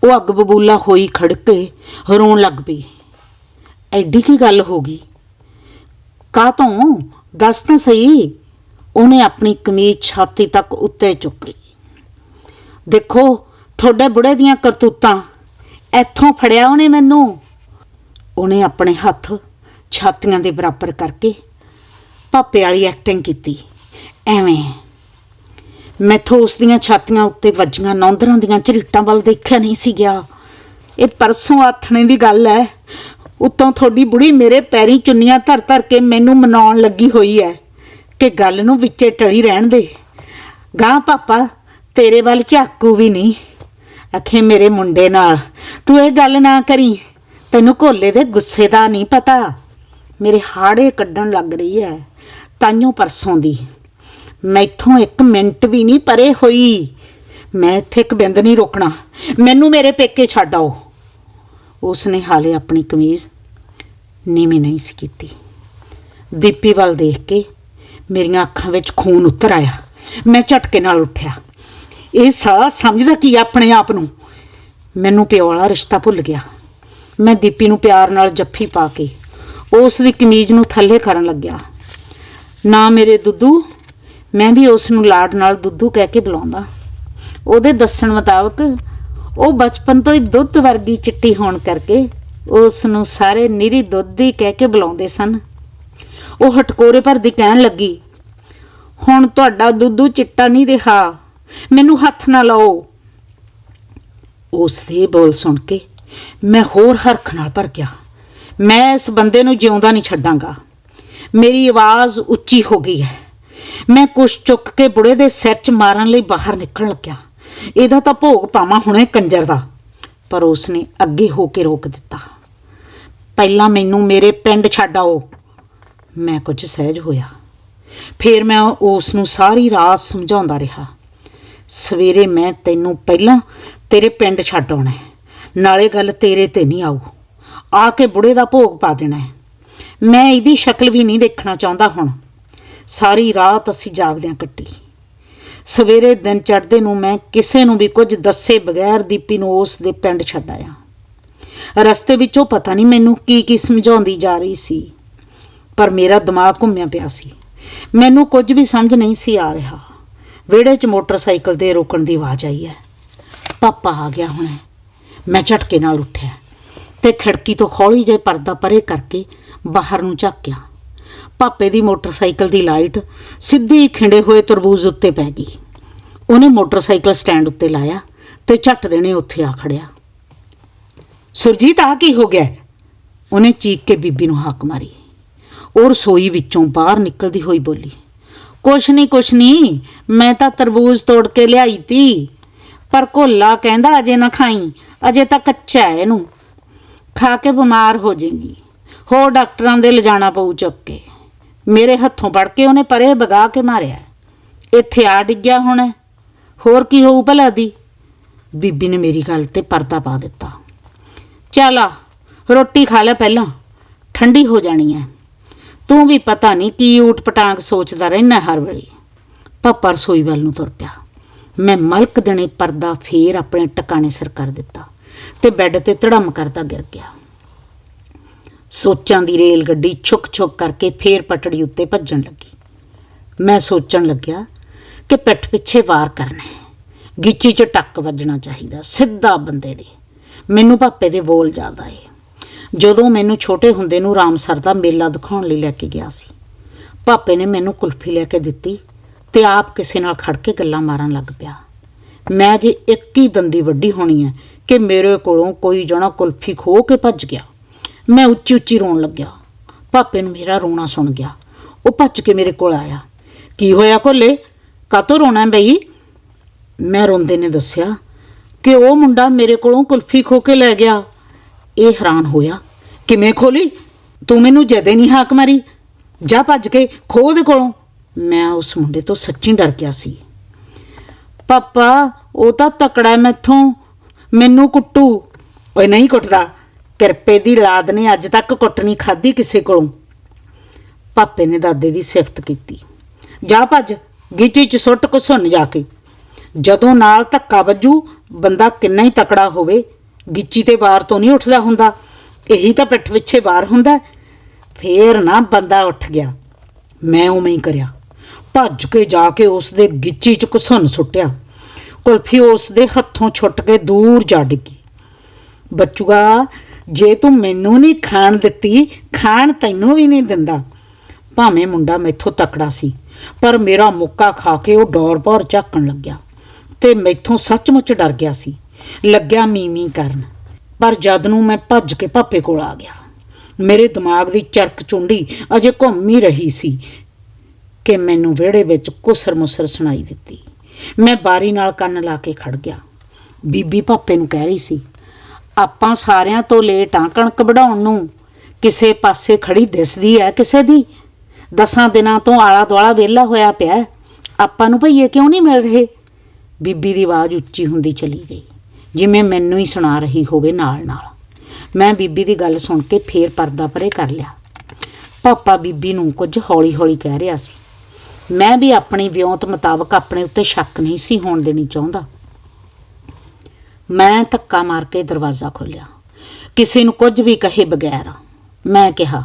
ਉਹ ਅੱਗ ਬਬੂਲਾ ਹੋਈ ਖੜਕੇ ਰੋਣ ਲੱਗ ਪਈ। ਐਡੀ ਕੀ ਗੱਲ ਹੋ ਗਈ? ਕਾਹ ਤੋਂ? ਦੱਸ ਤਾਂ ਸਹੀ। ਉਹਨੇ ਆਪਣੀ ਕਮੀਜ਼ ਛਾਤੀ ਤੱਕ ਉੱਤੇ ਚੁੱਕ ਲਈ। ਦੇਖੋ, ਤੁਹਾਡੇ ਬੁੜੇ ਦੀਆਂ ਕਰਤੂਤਾਂ, ਇੱਥੋਂ ਫੜਿਆ ਉਹਨੇ ਮੈਨੂੰ? ਉਹਨੇ ਆਪਣੇ ਹੱਥ ਛਾਤੀਆਂ ਦੇ ਬਰਾਬਰ ਕਰਕੇ ਪਾਪੇ ਵਾਲੀ ਐਕਟਿੰਗ ਕੀਤੀ। ਐਵੇਂ। ਮੈਥੋਂ ਉਸ ਦੀਆਂ ਛਾਤੀਆਂ ਉੱਤੇ ਵੱਜੀਆਂ ਨੌਂਦਰਾਂ ਦੀਆਂ ਝਰੀਟਾਂ ਵੱਲ ਦੇਖਿਆ ਨਹੀਂ ਸੀ ਗਿਆ। ਇਹ ਪਰਸੋਂ ਆਥਣੇ ਦੀ ਗੱਲ ਹੈ। ਉੱਤੋਂ ਤੁਹਾਡੀ ਬੁੜੀ ਮੇਰੇ ਪੈਰੀ ਚੁੰਨੀਆਂ ਧਰ ਧਰ ਕੇ ਮੈਨੂੰ ਮਨਾਉਣ ਲੱਗੀ ਹੋਈ ਹੈ। ਕਿ ਗੱਲ ਨੂੰ ਵਿੱਚੇ ਟਲੀ ਰਹਿਣ ਦੇ। ਗਾਂ ਪਾਪਾ, ਤੇਰੇ ਵੱਲ ਝਾਕੂ ਵੀ ਨਹੀਂ। ਅਖੇ ਮੇਰੇ ਮੁੰਡੇ ਨਾਲ, ਤੂੰ ਇਹ ਗੱਲ ਨਾ ਕਰੀ। ਤੈਨੂੰ ਕੋਲੇ ਦੇ ਗੁੱਸੇ ਦਾ ਨਹੀਂ ਪਤਾ। ਮੇਰੇ ਹਾੜੇ ਕੱਢਣ ਲੱਗ ਰਹੀ ਹੈ ਤਾਈਓ ਪਰਸੋਂ ਦੀ। ਮੈਥੋਂ ਇੱਕ ਮਿੰਟ ਵੀ ਨਹੀਂ ਪਰੇ ਹੋਈ। ਮੈਂ ਇੱਥੇ ਇੱਕ ਬਿੰਦ ਨਹੀਂ ਰੋਕਣਾ। ਮੈਨੂੰ ਮੇਰੇ ਪੇਕੇ ਛੱਡ ਆਓ। ਉਸ ਨੇ ਹਾਲੇ ਆਪਣੀ ਕਮੀਜ਼ ਨੀਵੀਂ ਨਹੀਂ ਸੀ ਕੀਤੀ। ਦੀਪੀ ਵੱਲ ਦੇਖ ਕੇ ਮੇਰੀਆਂ ਅੱਖਾਂ ਵਿੱਚ ਖੂਨ ਉੱਤਰ ਆਇਆ। ਮੈਂ ਝਟਕੇ ਨਾਲ ਉੱਠਿਆ। ਇਹ ਸਾਲਾ ਸਮਝਦਾ ਕੀ ਆ ਆਪਣੇ ਆਪ ਨੂੰ? ਮੈਨੂੰ ਪਿਓ ਵਾਲਾ ਰਿਸ਼ਤਾ ਭੁੱਲ ਗਿਆ। ਮੈਂ ਦੀਪੀ ਨੂੰ ਪਿਆਰ ਨਾਲ ਜੱਫੀ ਪਾ ਕੇ ਉਸ ਦੀ ਕਮੀਜ਼ ਨੂੰ ਥੱਲੇ ਕਰਨ ਲੱਗਿਆ। ਨਾ ਮੇਰੇ ਦੁੱਧੂ ਮੈਂ ਵੀ ਉਸ ਨੂੰ ਲਾਡ ਨਾਲ ਦੁੱਧੂ ਕਹਿ ਕੇ ਬੁਲਾਉਂਦਾ। ਉਹਦੇ ਦੱਸਣ ਮੁਤਾਬਕ ਉਹ ਬਚਪਨ ਤੋਂ ਹੀ ਦੁੱਧ ਵਰਗੀ ਚਿੱਟੀ ਹੋਣ ਕਰਕੇ ਉਸ ਨੂੰ ਸਾਰੇ ਨਿਰੀ ਦੁੱਧ ਹੀ ਕਹਿ ਕੇ ਬੁਲਾਉਂਦੇ ਸਨ। ਉਹ ਹਟਕੋਰੇ ਭਰਦੀ ਕਹਿਣ ਲੱਗੀ, ਹੁਣ ਤੁਹਾਡਾ ਦੁੱਧੂ ਚਿੱਟਾ ਨਹੀਂ ਰਿਹਾ, ਮੈਨੂੰ ਹੱਥ ਨਾ ਲਾਓ। ਉਸ ਦੇ ਬੋਲ ਸੁਣ ਕੇ ਮੈਂ ਹੋਰ ਹਰਖ ਨਾਲ ਭਰ ਗਿਆ। ਮੈਂ ਇਸ ਬੰਦੇ ਨੂੰ ਜਿਉਂਦਾ ਨਹੀਂ ਛੱਡਾਂਗਾ। ਮੇਰੀ ਆਵਾਜ਼ ਉੱਚੀ ਹੋ ਗਈ ਹੈ। ਮੈਂ ਕੁਛ ਚੁੱਕ ਕੇ ਬੁੜੇ ਦੇ ਸਿਰ 'ਚ ਮਾਰਨ ਲਈ ਬਾਹਰ ਨਿਕਲਣ ਲੱਗਿਆ। ਇਹਦਾ ਤਾਂ ਭੋਗ ਪਾਵਾਂ ਹੁਣੇ ਕੰਜਰ ਦਾ, ਪਰ ਉਸਨੇ ਅੱਗੇ ਹੋ ਕੇ ਰੋਕ ਦਿੱਤਾ। ਪਹਿਲਾਂ ਮੈਨੂੰ ਮੇਰੇ ਪਿੰਡ ਛੱਡ ਆਓ। ਮੈਂ ਕੁਝ ਸਹਿਜ ਹੋਇਆ। ਫਿਰ ਮੈਂ ਉਸ ਨੂੰ ਸਾਰੀ ਰਾਤ ਸਮਝਾਉਂਦਾ ਰਿਹਾ। ਸਵੇਰੇ ਮੈਂ ਤੈਨੂੰ ਪਹਿਲਾਂ ਤੇਰੇ ਪਿੰਡ ਛੱਡ ਆਉਣਾ ਨਾਲੇ ਗੱਲ ਤੇਰੇ ਤੇ ਨਹੀਂ ਆਊ। ਆ ਕੇ ਬੁੜੇ ਦਾ ਭੋਗ ਪਾ ਦੇਣਾ ਮੈਂ ਇਹਦੀ ਸ਼ਕਲ ਵੀ ਨਹੀਂ ਦੇਖਣਾ ਚਾਹੁੰਦਾ ਹੁਣ। ਸਾਰੀ ਰਾਤ ਅਸੀਂ ਜਾਗਦਿਆਂ ਕੱਟੀ। ਸਵੇਰੇ ਦਿਨ ਚੜ੍ਹਦੇ ਨੂੰ ਮੈਂ ਕਿਸੇ ਨੂੰ ਵੀ ਕੁਝ ਦੱਸੇ ਬਗੈਰ ਦੀਪੀ ਨੂੰ ਉਸ ਦੇ ਪਿੰਡ ਛੱਡ ਆਇਆ। ਰਸਤੇ ਵਿੱਚੋਂ ਪਤਾ ਨਹੀਂ ਮੈਨੂੰ ਕੀ ਕੀ ਸਮਝਾਉਂਦੀ ਜਾ ਰਹੀ ਸੀ। ਪਰ ਮੇਰਾ ਦਿਮਾਗ ਘੁੰਮਿਆ ਪਿਆ ਸੀ। ਮੈਨੂੰ ਕੁਝ ਵੀ ਸਮਝ ਨਹੀਂ ਸੀ ਆ ਰਿਹਾ। ਵਿਹੜੇ 'ਚ ਮੋਟਰਸਾਈਕਲ ਦੇ ਰੋਕਣ ਦੀ ਆਵਾਜ਼ ਆਈ ਹੈ। ਪਾਪਾ ਆ ਗਿਆ ਹੁਣ। ਮੈਂ ਝਟਕੇ ਨਾਲ ਉੱਠਿਆ ਤੇ ਖਿੜਕੀ ਤੋਂ ਹੌਲੀ ਜਿਹੇ ਪਰਦਾ ਪਰੇ ਕਰਕੇ ਬਾਹਰ ਨੂੰ ਝਾਕਿਆ। ਪਾਪੇ ਦੀ ਮੋਟਰਸਾਈਕਲ ਦੀ ਲਾਈਟ ਸਿੱਧੀ ਖਿੰਡੇ ਹੋਏ ਤਰਬੂਜ਼ ਉੱਤੇ ਪੈ ਗਈ। ਉਹਨੇ ਮੋਟਰਸਾਈਕਲ ਸਟੈਂਡ ਉੱਤੇ ਲਾਇਆ ਤੇ ਝੱਟ ਦੇਣੇ ਉੱਥੇ ਆ ਖੜਿਆ। ਸੁਰਜੀਤ ਆ ਕੀ ਹੋ ਗਿਆ ਉਹਨੇ ਚੀਕ ਕੇ ਬੀਬੀ ਨੂੰ ਹਾਕ ਮਾਰੀ। ਉਹ ਰਸੋਈ ਵਿੱਚੋਂ ਬਾਹਰ ਨਿਕਲਦੀ ਹੋਈ ਬੋਲੀ, ਕੁਛ ਨਹੀਂ ਕੁਛ ਨਹੀਂ ਮੈਂ ਤਾਂ ਤਰਬੂਜ਼ ਤੋੜ ਕੇ ਲਿਆਈ ਤੀ, ਪਰ ਕੋਲਾ ਕਹਿੰਦਾ ਅਜੇ ਨਾ ਖਾਈ, ਅਜੇ ਤਾਂ ਕੱਚਾ ਹੈ ਇਹਨੂੰ। ਖਾ ਕੇ ਬਿਮਾਰ ਹੋ ਜਾਏਗੀ ਹੋਰ ਡਾਕਟਰਾਂ ਦੇ ਲਿਜਾਣਾ ਪਊ ਚੁੱਕ ਕੇ। ਮੇਰੇ ਹੱਥੋਂ ਫੜ ਕੇ ਉਹਨੇ ਪਰੇ ਵਗਾ ਕੇ ਮਾਰਿਆ। ਇੱਥੇ ਆ ਡਿੱਗਿਆ ਹੁਣ ਹੋਰ ਕੀ ਹੋਊ ਭਲਾ ਦੀ? ਬੀਬੀ ਨੇ ਮੇਰੀ ਗੱਲ ਤੇ ਪਰਦਾ ਪਾ ਦਿੱਤਾ। ਚੱਲ ਆ, ਰੋਟੀ ਖਾ ਲੈ ਪਹਿਲਾਂ, ਠੰਡੀ ਹੋ ਜਾਣੀ ਹੈ ਤੂੰ ਵੀ ਪਤਾ ਨਹੀਂ ਕੀ ਊਟ ਪਟਾਂਗ ਸੋਚਦਾ ਰਹਿਣਾ ਹਰ ਵੇਲੇ। ਪਾਪਾ ਰਸੋਈ ਵੱਲ ਨੂੰ ਤੁਰ ਪਿਆ। ਮੈਂ ਮਲਕ ਦਣੇ ਪਰਦਾ ਫੇਰ ਆਪਣੇ ਟਿਕਾਣੇ ਸਿਰ ਕਰ ਦਿੱਤਾ ਤੇ ਬੈੱਡ ਤੇ ਧੜਮ ਕਰਦਾ ਗਿਰ ਗਿਆ। ਸੋਚਾਂ ਦੀ ਰੇਲ ਗੱਡੀ ਛੁਕ ਛੁਕ ਕਰਕੇ ਫੇਰ ਪਟੜੀ ਉੱਤੇ ਭੱਜਣ ਲੱਗੀ। ਮੈਂ ਸੋਚਣ ਲੱਗਿਆ ਕਿ ਪਿੱਠ ਪਿੱਛੇ ਵਾਰ ਕਰਨਾ ਹੈ। ਗਿੱਚੀ 'ਚ ਟੱਕ ਵੱਜਣਾ ਚਾਹੀਦਾ ਸਿੱਧਾ ਬੰਦੇ ਦੇ। ਮੈਨੂੰ ਭਾਪੇ ਦੇ ਬੋਲ ਜ਼ਿਆਦਾ ਏ ਜਦੋਂ ਮੈਨੂੰ ਛੋਟੇ ਹੁੰਦੇ ਨੂੰ ਰਾਮਸਰ ਦਾ ਮੇਲਾ ਦਿਖਾਉਣ ਲਈ ਲੈ ਕੇ ਗਿਆ ਸੀ। ਪਾਪੇ ਨੇ ਮੈਨੂੰ ਕੁਲਫੀ ਲੈ ਕੇ ਦਿੱਤੀ ਤੇ ਆਪ ਕਿਸੇ ਨਾਲ ਖੜ ਕੇ ਗੱਲਾਂ ਮਾਰਨ ਲੱਗ ਪਿਆ। ਮੈਂ ਜੇ ਇੱਕ ਹੀ ਦੰਦੀ ਵੱਡੀ ਹੋਣੀ ਹੈ ਕਿ ਮੇਰੇ ਕੋਲੋਂ ਕੋਈ ਜਣਾ ਕੁਲਫੀ ਖੋ ਕੇ ਭੱਜ ਗਿਆ। ਮੈਂ ਉੱਚੀ ਉੱਚੀ ਰੋਣ ਲੱਗਿਆ। ਪਾਪੇ ਨੂੰ ਮੇਰਾ ਰੋਣਾ ਸੁਣ ਗਿਆ। ਉਹ ਭੱਜ ਕੇ ਮੇਰੇ ਕੋਲ ਆਇਆ। ਕੀ ਹੋਇਆ ਕੋਲੇ ਕਾਤੋਂ ਰੋਣਾ ਬਈ? ਮੈਂ ਰੋਂਦੇ ਨੇ ਦੱਸਿਆ ਕਿ ਉਹ ਮੁੰਡਾ ਮੇਰੇ ਕੋਲੋਂ ਕੁਲਫੀ ਖੋ ਕੇ ਲੈ ਗਿਆ। ਇਹ ਹੈਰਾਨ ਹੋਇਆ, ਕਿਵੇਂ ਖੋਲੀ? ਤੂੰ ਮੈਨੂੰ ਜਦੇ ਨਹੀਂ ਹਾਕ ਮਾਰੀ। ਜਾ ਭੱਜ ਕੇ ਖੋ ਉਹਦੇ ਕੋਲੋਂ। ਮੈਂ ਉਸ ਮੁੰਡੇ ਤੋਂ ਸੱਚੀ ਡਰ ਗਿਆ ਸੀ। ਪਾਪਾ, ਉਹ ਤਾਂ ਤਕੜਾ ਹੈ ਮੈਥੋਂ। ਮੈਨੂੰ ਕੁੱਟੂ। ਓਏ, ਨਹੀਂ ਕੁੱਟਦਾ। ਕਿਰਪੇ ਦੀ ਲਾਦ ਨੇ ਅੱਜ ਤੱਕ ਕੁੱਟ ਨਹੀਂ ਖਾਧੀ ਕਿਸੇ ਕੋਲੋਂ। ਪਾਪੇ ਨੇ ਦਾਦੇ ਦੀ ਸਿਫਤ ਕੀਤੀ। ਜਾ ਭੱਜ ਗਿੱਚੀ ਚ ਸੁੱਟ ਕੋ ਸੁਣ ਜਾ ਕੇ। ਜਦੋਂ ਨਾਲ ਧੱਕਾ ਵੱਜੂ, ਬੰਦਾ ਕਿੰਨਾ ਹੀ ਤਕੜਾ ਹੋਵੇ ਗਿੱਚੀ ਤੇ ਬਾਹਰ ਤੋਂ ਨਹੀਂ ਉੱਠਦਾ ਹੁੰਦਾ। ਇਹੀ ਤਾਂ ਪਿੱਠ ਪਿੱਛੇ ਬਾਹਰ ਹੁੰਦਾ ਫੇਰ ਨਾ ਬੰਦਾ ਉੱਠ ਗਿਆ। ਮੈਂ ਉਵੇਂ ਹੀ ਕਰਿਆ। ਭੱਜ ਕੇ ਜਾ ਕੇ ਉਸ ਦੇ ਗਿੱਚੀ ਚ ਕੁਸਨ ਸੁੱਟਿਆ। ਕੁਲਫੀ ਉਸ ਦੇ ਹੱਥੋਂ ਛੁੱਟ ਕੇ ਦੂਰ ਜਾ ਡਿੱਗੀ। ਬੱਚੂਗਾ ਜੇ ਤੂੰ ਮੈਨੂੰ ਨਹੀਂ ਖਾਣ ਦਿੱਤੀ, ਖਾਣ ਤੈਨੂੰ ਵੀ ਨਹੀਂ ਦਿੰਦਾ। ਭਾਵੇਂ ਮੁੰਡਾ ਮੈਥੋਂ ਤਕੜਾ ਸੀ, ਪਰ ਮੇਰਾ ਮੁੱਕਾ ਖਾ ਕੇ ਉਹ ਡੌਰ ਭੌਰ ਝਾਕਣ ਲੱਗਿਆ ਤੇ ਮੈਥੋਂ ਸੱਚਮੁੱਚ ਡਰ ਗਿਆ ਸੀ। ਲੱਗਿਆ ਮੀਮੀ ਕਰਨ। ਪਰ ਜਦ ਨੂੰ ਮੈਂ ਭੱਜ ਕੇ ਪਾਪੇ ਕੋਲ ਆ ਗਿਆ, ਮੇਰੇ ਦਿਮਾਗ ਦੀ ਚਰਕ ਚੁੰਡੀ ਅਜੇ ਘੁੰਮ ਹੀ ਰਹੀ ਸੀ ਕਿ ਮੈਨੂੰ ਵਿਹੜੇ ਵਿੱਚ ਕੁਸਰ ਮੁਸਰ ਸੁਣਾਈ ਦਿੱਤੀ। ਮੈਂ ਬਾਰੀ ਨਾਲ ਕੰਨ ਲਾ ਕੇ ਖੜ ਗਿਆ। ਬੀਬੀ ਪਾਪੇ ਨੂੰ ਕਹਿ ਰਹੀ ਸੀ, ਆਪਾਂ ਸਾਰਿਆਂ ਤੋਂ ਲੇਟ ਆ ਕਣਕ ਵਢਾਉਣ ਨੂੰ। ਕਿਸੇ ਪਾਸੇ ਖੜੀ ਦਿਸਦੀ ਹੈ ਕਿਸੇ ਦੀ। ਦਸਾਂ ਦਿਨਾਂ ਤੋਂ ਆਲਾ ਦੁਆਲਾ ਵਿਹਲਾ ਹੋਇਆ ਪਿਆ। ਆਪਾਂ ਨੂੰ ਭਈਏ ਕਿਉਂ ਨਹੀਂ ਮਿਲ ਰਹੇ? ਬੀਬੀ ਦੀ ਆਵਾਜ਼ ਉੱਚੀ ਹੁੰਦੀ ਚਲੀ ਗਈ। ਜਿਵੇਂ ਮੈਨੂੰ ਹੀ ਸੁਣਾ ਰਹੀ ਹੋਵੇ ਨਾਲ ਨਾਲ। ਮੈਂ ਬੀਬੀ ਦੀ ਗੱਲ ਸੁਣ ਕੇ ਫੇਰ ਪਰਦਾ ਪਰੇ ਕਰ ਲਿਆ। ਪਾਪਾ ਬੀਬੀ ਨੂੰ ਕੁਝ ਹੌਲੀ-ਹੌਲੀ ਕਹਿ ਰਿਹਾ ਸੀ। ਮੈਂ ਵੀ ਆਪਣੀ ਵਿਉਂਤ ਮੁਤਾਬਕ ਆਪਣੇ ਉੱਤੇ ਸ਼ੱਕ ਨਹੀਂ ਸੀ ਹੋਣ ਦੇਣੀ ਚਾਹੁੰਦਾ। ਮੈਂ ਧੱਕਾ ਮਾਰ ਕੇ ਦਰਵਾਜ਼ਾ ਖੋਲ੍ਹਿਆ। ਕਿਸੇ ਨੂੰ ਕੁਝ ਵੀ ਕਹੇ ਬਗੈਰ ਮੈਂ ਕਿਹਾ,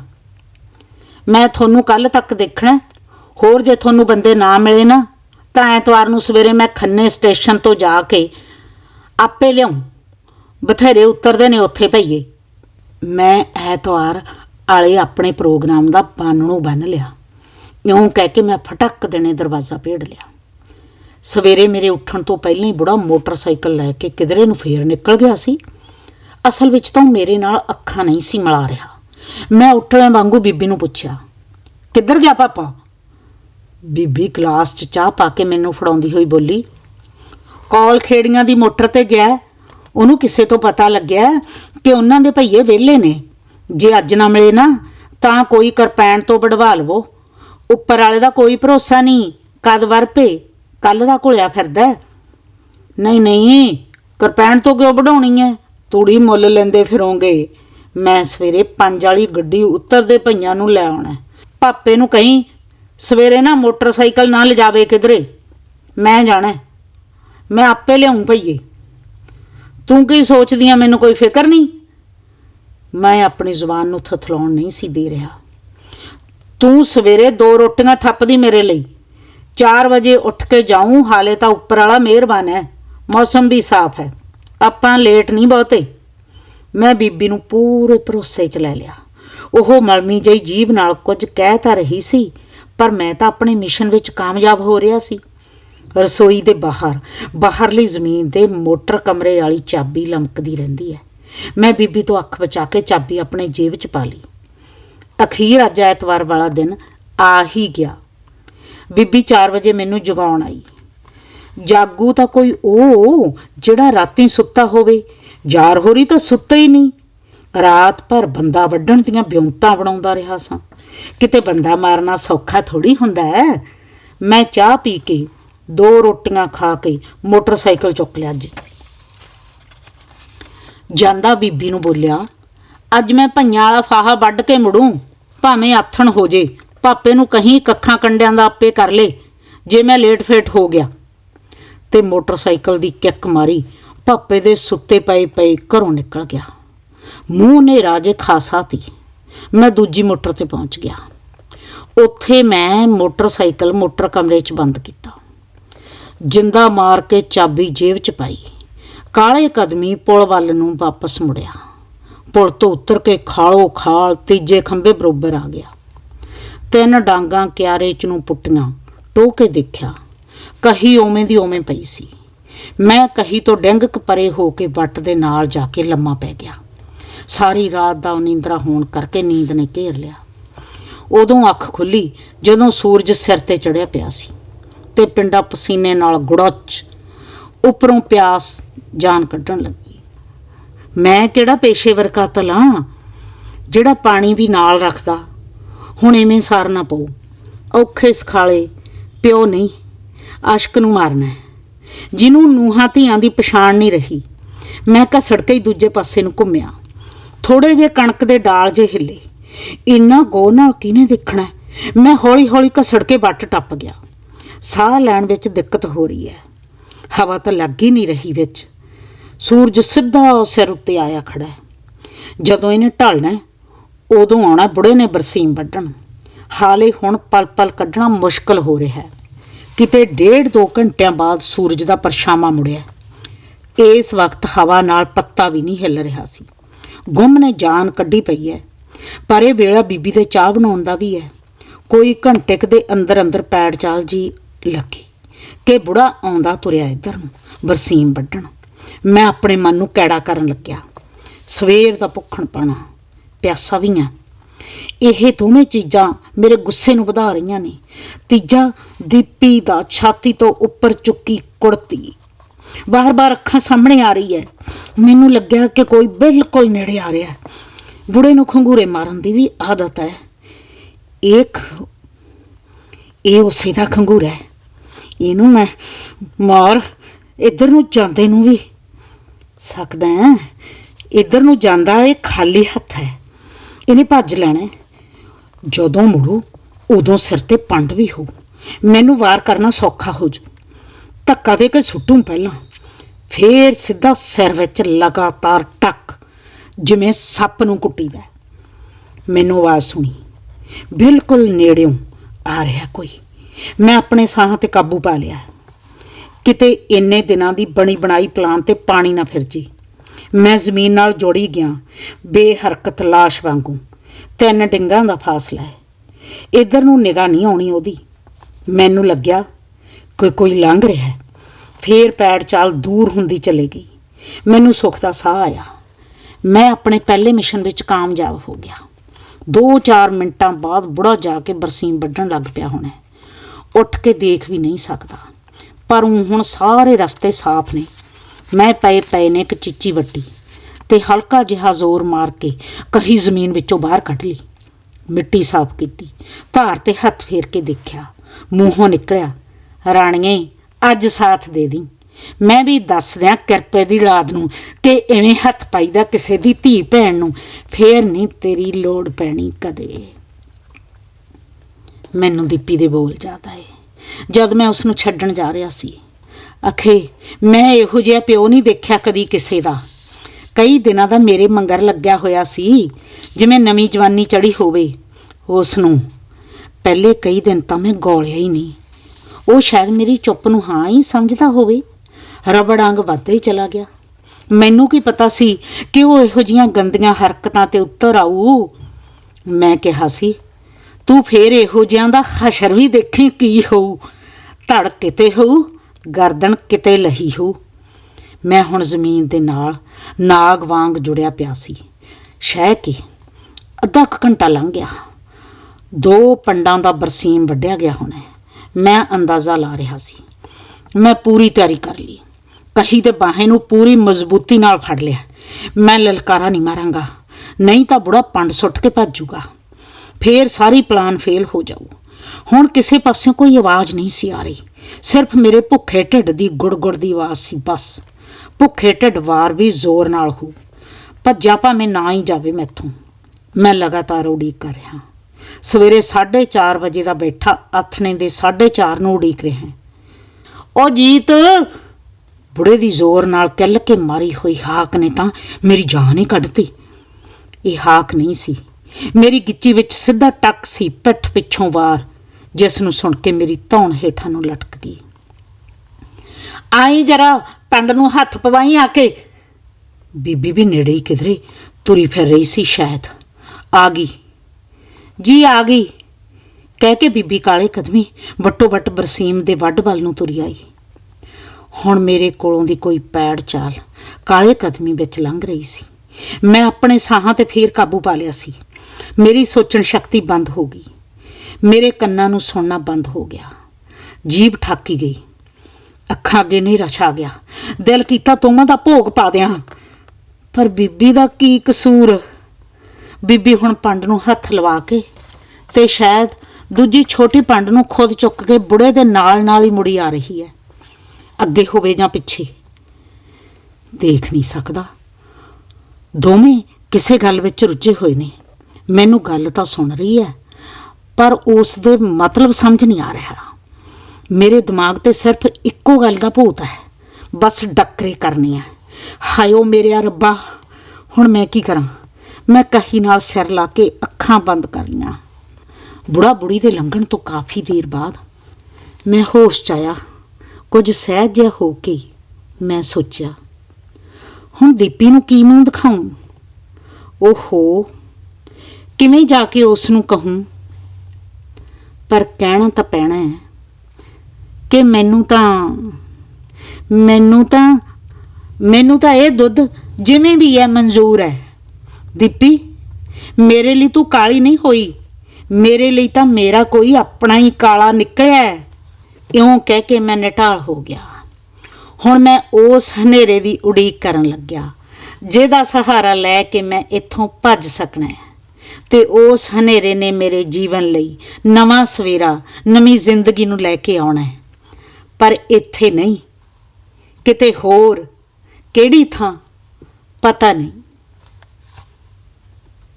ਮੈਂ ਤੁਹਾਨੂੰ ਕੱਲ ਤੱਕ ਦੇਖਣਾ ਹੋਰ ਜੇ ਤੁਹਾਨੂੰ ਬੰਦੇ ਨਾ ਮਿਲੇ ਨਾ, ਤਾਂ ਐਤਵਾਰ ਨੂੰ ਸਵੇਰੇ ਮੈਂ ਖੰਨੇ ਸਟੇਸ਼ਨ ਤੋਂ ਜਾ ਕੇ ਆਪੇ ਲਿਆਉਂ। ਬਥੇਰੇ ਉਤਰਦੇ ਨੇ ਉੱਥੇ ਭਈਏ। ਮੈਂ ਐਤਵਾਰ ਆਲੇ ਆਪਣੇ ਪ੍ਰੋਗਰਾਮ ਦਾ ਬਾਨਣੂ ਬੰਨ ਲਿਆ। ਇਉਂ ਕਹਿ ਕੇ ਮੈਂ ਫਟਕ ਦੇਣੇ ਦਰਵਾਜ਼ਾ ਭੇੜ ਲਿਆ। ਸਵੇਰੇ ਮੇਰੇ ਉੱਠਣ ਤੋਂ ਪਹਿਲਾਂ ਹੀ ਬੁੜਾ ਮੋਟਰਸਾਈਕਲ ਲੈ ਕੇ ਕਿਧਰੇ ਨੂੰ ਫੇਰ ਨਿਕਲ ਗਿਆ ਸੀ। ਅਸਲ ਵਿੱਚ ਤਾਂ ਮੇਰੇ ਨਾਲ ਅੱਖਾਂ ਨਹੀਂ ਸੀ ਮਿਲਾ ਰਿਹਾ। ਮੈਂ ਉੱਠਲੇ ਵਾਂਗੂ ਬੀਬੀ ਨੂੰ ਪੁੱਛਿਆ, ਕਿੱਧਰ ਗਿਆ ਪਾਪਾ? ਬੀਬੀ ਗਲਾਸ 'ਚ ਚਾਹ ਪਾ ਕੇ ਮੈਨੂੰ ਫੜਾਉਂਦੀ ਹੋਈ ਬੋਲੀ ਕੌਲ ਖੇੜੀਆਂ ਦੀ ਮੋਟਰ ਤੇ ਗਿਆ, ਉਹਨੂੰ ਕਿਸੇ ਤੋਂ ਪਤਾ ਲੱਗਿਆ ਕਿ ਉਹਨਾਂ ਦੇ ਭਈਏ ਵਿਹਲੇ ਨੇ। ਜੇ ਅੱਜ ਨਾ ਮਿਲੇ ਨਾ, ਤਾਂ ਕੋਈ ਕਰਪੈਨ ਤੋਂ ਵਡਵਾ ਲਵੋ। ਉੱਪਰ ਵਾਲੇ ਦਾ ਕੋਈ ਭਰੋਸਾ ਨਹੀਂ, ਕਦ ਵਰਪੇ, ਕੱਲ ਦਾ ਘੁਲਿਆ ਫਿਰਦਾ ਨਹੀਂ ਨਹੀਂ, ਕਰਪੈਣ ਤੋਂ ਕਿਉਂ ਵਢਾਉਣੀ ਹੈ? ਤੂੜੀ ਮੁੱਲ ਲੈਂਦੇ ਫਿਰੋਂਗੇ। ਮੈਂ ਸਵੇਰੇ ਪੰਜ ਵਾਲੀ ਗੱਡੀ ਉਤਰਦੇ ਭਈਆਂ ਨੂੰ ਲੈ ਆਉਣਾ ਪਾਪੇ ਨੂੰ ਕਹੀਂ, ਸਵੇਰੇ ਨਾ ਮੋਟਰਸਾਈਕਲ ਨਾ ਲਿਜਾਵੇ ਕਿਧਰੇ। ਮੈਂ ਜਾਣਾ ਮੈਂ ਆਪੇ ਲਿਆਉਂ ਭਈਏ। ਤੂੰ ਕੀ ਸੋਚਦੀ ਆ, ਮੈਨੂੰ ਕੋਈ ਫਿਕਰ ਨਹੀਂ? ਮੈਂ ਆਪਣੀ ਜ਼ੁਬਾਨ ਨੂੰ ਥਥਲਾਉਣ ਨਹੀਂ ਸੀ ਦੇ ਰਿਹਾ। ਤੂੰ ਸਵੇਰੇ ਦੋ ਰੋਟੀਆਂ ਥੱਪਦੀ ਮੇਰੇ ਲਈ। 4 ਵਜੇ ਉੱਠ ਕੇ ਜਾਊਂ, ਹਾਲੇ ਤਾਂ ਉੱਪਰ ਵਾਲਾ ਮਿਹਰਬਾਨ ਹੈ। ਮੌਸਮ ਵੀ ਸਾਫ਼ ਹੈ। ਆਪਾਂ ਲੇਟ ਨਹੀਂ ਬਹੁਤੇ। ਮੈਂ ਬੀਬੀ ਨੂੰ ਪੂਰੇ ਭਰੋਸੇ 'ਚ ਲੈ ਲਿਆ। ਉਹ ਮਲਮੀ ਜਿਹੀ ਜੀਭ ਨਾਲ ਕੁਝ ਕਹਿ ਤਾਂ ਰਹੀ ਸੀ, ਪਰ ਮੈਂ ਤਾਂ ਆਪਣੇ ਮਿਸ਼ਨ ਵਿੱਚ ਕਾਮਯਾਬ ਹੋ ਰਿਹਾ ਸੀ। ਰਸੋਈ ਦੇ ਬਾਹਰ, ਬਾਹਰਲੀ ਜ਼ਮੀਨ ਤੇ ਮੋਟਰ ਕਮਰੇ ਵਾਲੀ ਚਾਬੀ ਲਮਕਦੀ ਰਹਿੰਦੀ ਹੈ। ਮੈਂ ਬੀਬੀ ਤੋਂ ਅੱਖ ਬਚਾ ਕੇ ਚਾਬੀ ਆਪਣੇ ਜੇਬ 'ਚ ਪਾ ਲਈ। ਅਖੀਰ ਅੱਜ ਐਤਵਾਰ ਵਾਲਾ ਦਿਨ ਆ ਹੀ ਗਿਆ। ਬੀਬੀ 4 ਵਜੇ ਮੈਨੂੰ ਜਗਾਉਣ ਆਈ। ਜਾਗੂ ਤਾਂ ਕੋਈ ਉਹ ਜਿਹੜਾ ਰਾਤੀ ਸੁੱਤਾ ਹੋਵੇ, ਯਾਰ ਹੋਰੀ ਤਾਂ ਸੁੱਤਾ ਹੀ ਨਹੀਂ। ਰਾਤ ਭਰ ਬੰਦਾ ਵੱਢਣ ਦੀਆਂ ਬਿਉਂਤਾਂ ਬਣਾਉਂਦਾ ਰਿਹਾ ਸਾਂ। ਕਿਤੇ ਬੰਦਾ ਮਾਰਨਾ ਸੌਖਾ ਥੋੜੀ ਹੁੰਦਾ ਹੈ। ਮੈਂ ਚਾਹ ਪੀ ਕੇ ਦੋ ਰੋਟੀਆਂ ਖਾ ਕੇ ਮੋਟਰਸਾਈਕਲ ਚੁੱਕ ਲਿਆ ਜੀ ਜਾਂਦਾ ਬੀਬੀ ਨੂੰ ਬੋਲਿਆ, ਅੱਜ ਮੈਂ ਭਈਆਂ ਵਾਲਾ ਫਾਹਾ ਵੱਢ ਕੇ ਮੁੜੂ, ਭਾਵੇਂ ਆਥਣ ਹੋ ਜੇ, ਪਾਪੇ ਨੂੰ ਕਹੀਂ ਕੱਖਾਂ ਕੰਡਿਆਂ ਦਾ ਆਪੇ ਕਰ ਲੇ, ਜੇ ਮੈਂ ਲੇਟ ਫੇਟ ਹੋ ਗਿਆ। ਤੇ ਮੋਟਰਸਾਈਕਲ ਦੀ ਕਿੱਕ ਮਾਰੀ, ਪਾਪੇ ਦੇ ਸੁੱਤੇ ਪਏ ਪਏ ਘਰੋਂ ਨਿਕਲ ਗਿਆ। ਮੂੰਹ ਨੇ ਰਾਜੇ ਖਾਸਾ ਤੀ ਮੈਂ ਦੂਜੀ ਮੋਟਰ ਤੇ ਪਹੁੰਚ ਗਿਆ। ਉੱਥੇ ਮੈਂ ਮੋਟਰਸਾਈਕਲ ਮੋਟਰ ਕਮਰੇ 'ਚ ਬੰਦ ਕੀਤਾ। ਜਿੰਦਾ ਮਾਰ ਕੇ ਚਾਬੀ ਜੇਬ 'ਚ ਪਾਈ। ਕਾਲੇ ਕਦਮੀ ਪੁਲ ਵੱਲ ਨੂੰ ਵਾਪਸ ਮੁੜਿਆ। ਪੁਲ ਤੋਂ ਉਤਰ ਕੇ ਖਾਲੋ ਖਾਲ ਤੀਜੇ ਖੰਬੇ ਬਰੋਬਰ ਆ ਗਿਆ। ਤਿੰਨ ਡਾਂਗਾਂ ਕਿਆਰੇ 'ਚ ਨੂੰ ਪੁੱਟੀਆਂ ਟੋ ਕੇ ਦੇਖਿਆ। ਕਹੀ ਓਵੇਂ ਦੀ ਓਵੇਂ ਪਈ ਸੀ। ਮੈਂ ਕਹੀ ਤੋਂ ਡੰਗ ਪਰੇ ਹੋ ਕੇ ਵੱਟ ਦੇ ਨਾਲ ਜਾ ਕੇ ਲੰਮਾ ਪੈ ਗਿਆ। ਸਾਰੀ ਰਾਤ ਦਾ ਨੀਂਦਰਾ ਹੋਣ ਕਰਕੇ ਨੀਂਦ ਨੇ ਘੇਰ ਲਿਆ। ਉਦੋਂ ਅੱਖ ਖੁੱਲੀ, ਜਦੋਂ ਸੂਰਜ ਸਿਰ ਤੇ ਚੜਿਆ ਪਿਆ ਸੀ। ਤੇ ਪਿੰਡਾ ਪਸੀਨੇ ਨਾਲ ਗੁੜਚ ਉੱਪਰੋਂ ਪਿਆਸ ਜਾਨ ਕੱਢਣ ਲੱਗੀ। ਮੈਂ ਕਿਹੜਾ ਪੇਸ਼ੇਵਰ ਕਾਤਲ ਆ? ਜਿਹੜਾ ਪਾਣੀ ਵੀ ਨਾਲ ਰੱਖਦਾ, ਹੁਣ ਐਵੇਂ ਸਾਰਨਾ ਪਊ। ਔਖੇ ਸਖਾਲੇ ਪਿਓ ਨਹੀਂ, ਆਸ਼ਕ ਨੂੰ ਮਾਰਨਾ ਜਿਹਨੂੰ ਨੂਹਾਂ ਧੀਆਂ ਦੀ ਪਛਾਣ ਨਹੀਂ ਰਹੀ, ਮੈਂ ਘਸੜ ਕੇ ਹੀ ਦੂਜੇ ਪਾਸੇ ਨੂੰ ਘੁੰਮਿਆ। ਥੋੜੇ ਜੇ ਕਣਕ ਦੇ ਡਾਲ ਜੇ ਹਿੱਲੇ। ਇੰਨਾ ਗੋ ਨਾਲ ਕਿਹਨੇ ਦੇਖਣਾ ਮੈਂ ਹੌਲੀ ਹੌਲੀ ਘਸੜ ਕੇ ਵੱਟ ਟੱਪ ਗਿਆ। ਸਾਹ ਲੈਣ ਵਿੱਚ ਦਿੱਕਤ ਹੋ ਰਹੀ ਹੈ। ਹਵਾ ਤਾਂ ਲੱਗ ਹੀ ਨਹੀਂ ਰਹੀ ਵਿੱਚ। ਸੂਰਜ ਸਿੱਧਾ ਸਿਰ ਉੱਤੇ ਆਇਆ ਖੜਾ ਹੈ। ਜਦੋਂ ਇਹਨੇ ਢਲਣਾ ਉਦੋਂ ਆਉਣਾ ਬੁੜੇ ਨੇ ਬਰਸੀਮ ਵੱਢਣ। ਹਾਲੇ ਹੁਣ ਪਲ ਪਲ ਕੱਢਣਾ ਮੁਸ਼ਕਲ ਹੋ ਰਿਹਾ ਹੈ। ਕਿਤੇ ਡੇਢ ਦੋ ਘੰਟਿਆਂ ਬਾਅਦ ਸੂਰਜ ਦਾ ਪਰਛਾਵਾਂ ਮੁੜਿਆ ਇਸ ਵਕਤ ਹਵਾ ਨਾਲ ਪੱਤਾ ਵੀ ਨਹੀਂ ਹਿੱਲ ਰਿਹਾ ਸੀ। ਗੁੰਮ ਨੇ ਜਾਨ ਕੱਢੀ ਪਈ ਹੈ। ਪਰ ਇਹ ਵੇਲਾ ਬੀਬੀ ਦੇ ਚਾਹ ਬਣਾਉਣ ਦਾ ਵੀ ਹੈ। ਕੋਈ ਘੰਟੇ ਕੁ ਦੇ ਅੰਦਰ ਅੰਦਰ ਪੈੜ ਚਾਲ ਜੀ ਲੱਗੀ ਕਿ ਬੁੜਾ ਆਉਂਦਾ ਤੁਰਿਆ ਇੱਧਰ ਨੂੰ, ਬਰਸੀਮ ਵੱਢਣ। ਮੈਂ ਆਪਣੇ ਮਨ ਨੂੰ ਕੈੜਾ ਕਰਨ ਲੱਗਿਆ। ਸਵੇਰ ਦਾ ਭੁੱਖਣ ਪਾਣਾ, ਪਿਆਸਾ ਵੀ ਆ। ਇਹ ਦੋਵੇਂ ਚੀਜ਼ਾਂ ਮੇਰੇ ਗੁੱਸੇ ਨੂੰ ਵਧਾ ਰਹੀਆਂ ਨੇ। ਤੀਜਾ, ਦੀਪੀ ਦਾ ਛਾਤੀ ਤੋਂ ਉੱਪਰ ਚੁੱਕੀ ਕੁੜਤੀ। ਬਾਰ-ਬਾਰ ਅੱਖਾਂ ਸਾਹਮਣੇ ਆ ਰਹੀ ਹੈ। ਮੈਨੂੰ ਲੱਗਿਆ ਕਿ ਕੋਈ ਬਿਲਕੁਲ ਨੇੜੇ ਆ ਰਿਹਾ ਬੁੜੇ ਨੂੰ ਖੰਗੂਰੇ ਮਾਰਨ ਦੀ ਵੀ ਆਦਤ ਹੈ। ਇੱਕ, ਇਹ ਉਸੇ ਦਾ ਖੰਗੂਰਾ ਹੈ। ਇਹਨੂੰ ਮੈਂ ਮਾਰ, ਇੱਧਰ ਨੂੰ ਜਾਂਦੇ ਨੂੰ ਵੀ ਸਕਦਾ ਹੈ। ਇੱਧਰ ਨੂੰ ਜਾਂਦਾ, ਇਹ ਖਾਲੀ ਹੱਥ ਹੈ। ਇਹਨੇ ਭੱਜ ਲੈਣਾ ਜਦੋਂ ਮੁੜੂ, ਉਦੋਂ ਸਿਰ ਤੇ ਪੰਡ ਵੀ ਹੋ ਮੈਨੂੰ ਵਾਰ ਕਰਨਾ ਸੌਖਾ ਹੋ ਜੂ ਧੱਕਾ ਦੇ ਕੇ ਸੁੱਟੂ ਪਹਿਲਾਂ। ਫੇਰ ਸਿੱਧਾ ਸਿਰ ਵਿੱਚ ਲਗਾਤਾਰ ਟੱਕ, ਜਿਵੇਂ ਸੱਪ ਨੂੰ ਕੁੱਟੀਦਾ ਹੈ। ਮੈਨੂੰ ਆਵਾਜ਼ ਸੁਣੀ। ਬਿਲਕੁਲ ਨੇੜਿਓਂ ਆ ਰਿਹਾ ਕੋਈ। ਮੈਂ ਆਪਣੇ ਸਾਹਾਂ ਤੇ ਕਾਬੂ ਪਾ ਲਿਆ ਕਿਤੇ ਇੰਨੇ ਦਿਨਾਂ ਦੀ ਬਣੀ ਬਣਾਈ ਪਲਾਨ ਤੇ ਪਾਣੀ ਨਾ ਫਿਰ ਜੀ ਮੈਂ ਜ਼ਮੀਨ ਨਾਲ ਜੋੜੀ ਗਿਆ, ਬੇਹਰਕਤ ਲਾਸ਼ ਵਾਂਗੂ। ਤਿੰਨ ਡਿੰਗਾਂ ਦਾ ਫਾਸਲਾ ਹੈ। ਇਧਰ ਨੂੰ ਨਿਗਾਹ ਨਹੀਂ ਆਉਣੀ ਉਹਦੀ। ਮੈਨੂੰ ਲੱਗਿਆ ਕੋਈ ਕੋਈ ਲੰਘ ਰਿਹਾ ਹੈ। ਫੇਰ ਪੈੜ ਚਾਲ ਦੂਰ ਹੁੰਦੀ ਚਲੇ ਗਈ। ਮੈਨੂੰ ਸੁੱਖ ਦਾ ਸਾਹ ਆਇਆ। ਮੈਂ ਆਪਣੇ ਪਹਿਲੇ ਮਿਸ਼ਨ ਵਿੱਚ ਕਾਮਯਾਬ ਹੋ ਗਿਆ। 2-4 ਮਿੰਟਾਂ ਬਾਅਦ ਬੁੜਾ ਜਾ ਕੇ ਬਰਸੀਮ ਵੱਢਣ ਲੱਗ ਪਿਆ ਹੋਣਾ ਉੱਠ ਕੇ ਦੇਖ ਵੀ ਨਹੀਂ ਸਕਦਾ। ਪਰ ਊਂ ਹੁਣ ਸਾਰੇ ਰਸਤੇ ਸਾਫ਼ ਨੇ। ਮੈਂ ਪਏ ਪਏ ਨੇ ਇੱਕ ਚੀਚੀ ਵੱਟੀ ਤੇ ਹਲਕਾ ਜਿਹਾ ਜ਼ੋਰ ਮਾਰ ਕੇ ਕਹੀ ਜ਼ਮੀਨ ਵਿੱਚੋਂ ਬਾਹਰ ਕੱਢ ਲਈ। ਮਿੱਟੀ ਸਾਫ਼ ਕੀਤੀ, ਧਾਰ ਤੇ ਹੱਥ ਫੇਰ ਕੇ ਦੇਖਿਆ। ਮੂੰਹੋਂ ਨਿਕਲਿਆ, ਰਾਣੀਏ, ਅੱਜ ਸਾਥ ਦੇ ਦੀ। ਮੈਂ ਵੀ ਦੱਸ ਦਿਆਂ ਕਿਰਪੇ ਦੀ ਲਾਦ ਨੂੰ ਕਿ ਐਵੇਂ ਹੱਥ ਪਾਈਦਾ ਕਿਸੇ ਦੀ ਧੀ ਭੈਣ ਨੂੰ। ਫੇਰ ਨਹੀਂ ਤੇਰੀ ਲੋੜ ਪੈਣੀ ਕਦੇ। ਮੈਨੂੰ ਦੀਪੀ ਦੇ ਬੋਲ ਜਾਂਦਾ ਏ ਜਦ ਮੈਂ ਉਸ ਨੂੰ ਛੱਡਣ ਜਾ ਰਿਹਾ ਸੀ, ਅਖੇ, ਮੈਂ ਇਹੋ ਜਿਹਾ ਪਿਓ ਨਹੀਂ ਦੇਖਿਆ ਕਦੀ ਕਿਸੇ ਦਾ। ਕਈ ਦਿਨਾਂ ਦਾ ਮੇਰੇ ਮੰਗਰ ਲੱਗਿਆ ਹੋਇਆ ਸੀ, ਜਿਵੇਂ ਨਵੀਂ ਜਵਾਨੀ ਚੜੀ ਹੋਵੇ। ਉਸ ਨੂੰ ਪਹਿਲੇ ਕਈ ਦਿਨ ਤਾਂ ਮੈਂ ਗੋਲਿਆ ਹੀ ਨਹੀਂ। ਉਹ ਸ਼ਾਇਦ ਮੇਰੀ ਚੁੱਪ ਨੂੰ ਹਾਂ ਹੀ ਸਮਝਦਾ ਹੋਵੇ। ਰਬੜ ਅੰਗ ਵੱਧਦਾ ਹੀ ਚਲਾ ਗਿਆ। ਮੈਨੂੰ ਕੀ ਪਤਾ ਸੀ ਕਿ ਉਹ ਇਹੋ ਜੀਆਂ ਗੰਦੀਆਂ ਹਰਕਤਾਂ ਤੇ ਉੱਤਰ ਆਊ। ਮੈਂ ਕਿਹਾ ਸੀ ਤੂੰ ਫੇਰ ਇਹੋ ਜਿਹਾਂ ਦਾ ਹਸ਼ਰ ਵੀ ਦੇਖੀ ਕੀ ਹੋਊ? ਧੜ ਕਿਤੇ ਹੋਊ, ਗਰਦਨ ਕਿਤੇ ਲਹੀ ਹੋਊ। ਮੈਂ ਹੁਣ ਜ਼ਮੀਨ ਦੇ ਨਾਲ ਨਾਗ ਵਾਂਗ ਜੁੜਿਆ ਪਿਆ ਸੀ। ਸ਼ਹਿ ਕੇ ਅੱਧਾ ਕੁ ਘੰਟਾ ਲੰਘ ਗਿਆ। ਦੋ ਪੰਡਾਂ ਦਾ ਬਰਸੀਮ ਵੱਢਿਆ ਗਿਆ ਹੋਣਾ ਮੈਂ ਅੰਦਾਜ਼ਾ ਲਾ ਰਿਹਾ ਸੀ। ਮੈਂ ਪੂਰੀ ਤਿਆਰੀ ਕਰ ਲਈ। ਕਹੀ ਦੇ ਬਾਹੇ ਨੂੰ ਪੂਰੀ ਮਜ਼ਬੂਤੀ ਨਾਲ ਫੜ ਲਿਆ। ਮੈਂ ਲਲਕਾਰਾ ਨਹੀਂ ਮਾਰਾਂਗਾ। ਨਹੀਂ ਤਾਂ ਬੁੜਾ ਪੰਡ ਸੁੱਟ ਕੇ ਭੱਜੂਗਾ ਫੇਰ ਸਾਰੀ ਪਲਾਨ ਫੇਲ ਹੋ ਜਾਊ। ਹੁਣ ਕਿਸੇ ਪਾਸਿਓਂ ਕੋਈ ਆਵਾਜ਼ ਨਹੀਂ ਸੀ ਆ ਰਹੀ। ਸਿਰਫ ਮੇਰੇ ਭੁੱਖੇ ਢਿੱਡ ਦੀ ਗੁੜ-ਗੁੜ ਦੀ ਆਵਾਜ਼ ਸੀ, ਬਸ। ਭੁੱਖੇ ਢਿੱਡ ਵਾਰ ਵੀ ਜ਼ੋਰ ਨਾਲ ਹੋ। ਭੱਜਾ ਭਾਵੇਂ ਨਾ ਹੀ ਜਾਵੇ ਮੈਥੋਂ। ਮੈਂ ਲਗਾਤਾਰ ਉਡੀਕ ਕਰ ਰਿਹਾ ਸਵੇਰੇ 4:30 ਵਜੇ ਦਾ ਬੈਠਾ, ਆਥਣੇ ਦੇ 4:30 ਨੂੰ ਉਡੀਕ ਰਿਹਾ ਉਹ ਜੀਤ! ਬੁੜੇ ਦੀ ਜ਼ੋਰ ਨਾਲ ਕੱਲ ਕੇ ਮਾਰੀ ਹੋਈ ਹਾਕ ਨੇ ਤਾਂ ਮੇਰੀ ਜਾਨ ਹੀ ਕੱਢਤੀ। ਇਹ ਹਾਕ ਨਹੀਂ ਸੀ। ਮੇਰੀ ਗਿੱਚੀ ਵਿੱਚ ਸਿੱਧਾ ਟੱਕ ਸੀ, ਪਿੱਠ ਪਿੱਛੋਂ ਵਾਰ, ਜਿਸ ਨੂੰ ਸੁਣ ਕੇ ਮੇਰੀ ਧੌਣ ਹੇਠਾਂ ਨੂੰ ਲਟਕ ਗਈ। ਆਈ ਜਰਾ ਪੰਡ ਨੂੰ ਹੱਥ ਪਵਾਈ ਆ ਕੇ। ਬੀਬੀ ਵੀ ਨੇੜੇ ਹੀ ਕਿਧਰੇ ਤੁਰੀ ਫਿਰ ਰਹੀ ਸੀ ਸ਼ਾਇਦ। ਆ ਗਈ। ਜੀ ਆ ਗਈ। ਕਹਿ ਕੇ ਬੀਬੀ ਕਾਲੇ ਕਦਮੀ ਵੱਟੋ ਵੱਟ ਬਰਸੀਮ ਦੇ ਵੱਡ ਵੱਲ ਨੂੰ ਤੁਰੀ ਆਈ। ਹੁਣ ਮੇਰੇ ਕੋਲੋਂ ਦੀ ਕੋਈ ਪੈੜ ਚਾਲ ਕਾਲੇ ਕਦਮੀ ਵਿੱਚ ਲੰਘ ਰਹੀ ਸੀ। ਮੈਂ ਆਪਣੇ ਸਾਹਾਂ ਤੇ ਫੇਰ ਕਾਬੂ ਪਾ ਲਿਆ ਸੀ। ਮੇਰੀ ਸੋਚਣ ਸ਼ਕਤੀ ਬੰਦ ਹੋ ਗਈ। ਮੇਰੇ ਕੰਨਾਂ ਨੂੰ ਸੁਣਨਾ ਬੰਦ ਹੋ ਗਿਆ। ਜੀਭ ਠਾਕੀ ਗਈ। ਅੱਖਾਂ ਅੱਗੇ ਨਹੀਂ ਰਛਾ ਗਿਆ। ਦਿਲ ਕੀਤਾ ਤੋਮਾਂ ਦਾ ਭੋਗ ਪਾ ਦਿਆਂ। ਪਰ ਬੀਬੀ ਦਾ ਕੀ ਕਸੂਰ? ਬੀਬੀ ਹੁਣ ਪੰਡ ਨੂੰ ਹੱਥ ਲਵਾ ਕੇ ਤੇ ਸ਼ਾਇਦ ਦੂਜੀ ਛੋਟੀ ਪੰਡ ਨੂੰ ਖੁਦ ਚੁੱਕ ਕੇ ਬੁੜੇ ਦੇ ਨਾਲ ਨਾਲ ਹੀ ਮੁੜੀ ਆ ਰਹੀ ਹੈ। ਅੱਗੇ ਹੋਵੇ ਜਾਂ ਪਿੱਛੇ। ਦੇਖ ਨਹੀਂ ਸਕਦਾ। ਦੋਵੇਂ ਕਿਸੇ ਗੱਲ ਵਿੱਚ ਰੁੱਝੇ ਹੋਏ ਨੇ। ਮੈਨੂੰ ਗੱਲ ਤਾਂ ਸੁਣ ਰਹੀ ਹੈ, ਪਰ ਉਸ ਦੇ ਮਤਲਬ ਸਮਝ ਨਹੀਂ ਆ ਰਿਹਾ। ਮੇਰੇ ਦਿਮਾਗ ਤੇ ਸਿਰਫ ਇੱਕੋ ਗੱਲ ਦਾ ਭੂਤ ਹੈ, ਬਸ ਡੱਕਰੇ ਕਰਨੀ ਹੈ। ਹਾਇਓ ਮੇਰੇ ਰੱਬਾ, ਹੁਣ ਮੈਂ ਕੀ ਕਰਾਂ? ਮੈਂ ਕਹੀ ਨਾਲ ਸਿਰ ਲਾ ਕੇ ਅੱਖਾਂ ਬੰਦ ਕਰ ਲੀਆਂ ਬੁੜਾ ਬੁੜੀ ਦੇ ਲੰਘਣ ਤੋਂ ਕਾਫੀ ਦੇਰ ਬਾਅਦ ਮੈਂ ਹੋਸ਼ ਚ ਆਇਆ। ਕੁਝ ਸਹਿਜ ਜਿਹਾ ਹੋ ਕੇ ਮੈਂ ਸੋਚਿਆ, ਹੁਣ ਦੀਪੀ ਨੂੰ ਕੀ ਮੂੰਹ ਦਿਖਾਉਂ? ਓਹੋ ਕਿਵੇਂ ਜਾ ਕੇ ਉਸ ਨੂੰ ਕਹੂੰ? ਪਰ ਕਹਿਣਾ ਤਾਂ ਪੈਣਾ ਹੈ ਕਿ ਮੈਨੂੰ ਤਾਂ ਮੈਨੂੰ ਤਾਂ ਮੈਨੂੰ ਤਾਂ ਇਹ ਦੁੱਧ ਜਿਵੇਂ ਵੀ ਹੈ ਮਨਜ਼ੂਰ ਹੈ। ਦੀਪੀ, ਮੇਰੇ ਲਈ ਤੂੰ ਕਾਲੀ ਨਹੀਂ ਹੋਈ। ਮੇਰੇ ਲਈ ਤਾਂ ਮੇਰਾ ਕੋਈ ਆਪਣਾ ਹੀ ਕਾਲਾ ਨਿਕਲਿਆ ਇਉਂ ਕਹਿ ਕੇ ਮੈਂ ਨਿਟਾਲ ਹੋ ਗਿਆ। ਹੁਣ ਮੈਂ ਉਸ ਹਨੇਰੇ ਦੀ ਉਡੀਕ ਕਰਨ ਲੱਗਿਆ, ਜਿਹਦਾ ਸਹਾਰਾ ਲੈ ਕੇ ਮੈਂ ਇੱਥੋਂ ਭੱਜ ਸਕਣਾ ਹੈ। ਤੇ ਉਸ ਹਨੇਰੇ ਨੇ ਮੇਰੇ ਜੀਵਨ ਲਈ ਨਵਾਂ ਸਵੇਰਾ, ਨਵੀਂ ਜ਼ਿੰਦਗੀ ਨੂੰ ਲੈ ਕੇ ਆਉਣਾ ਹੈ। ਪਰ ਇੱਥੇ ਨਹੀਂ, ਕਿਤੇ ਹੋਰ, ਕਿਹੜੀ ਥਾਂ, ਪਤਾ ਨਹੀਂ।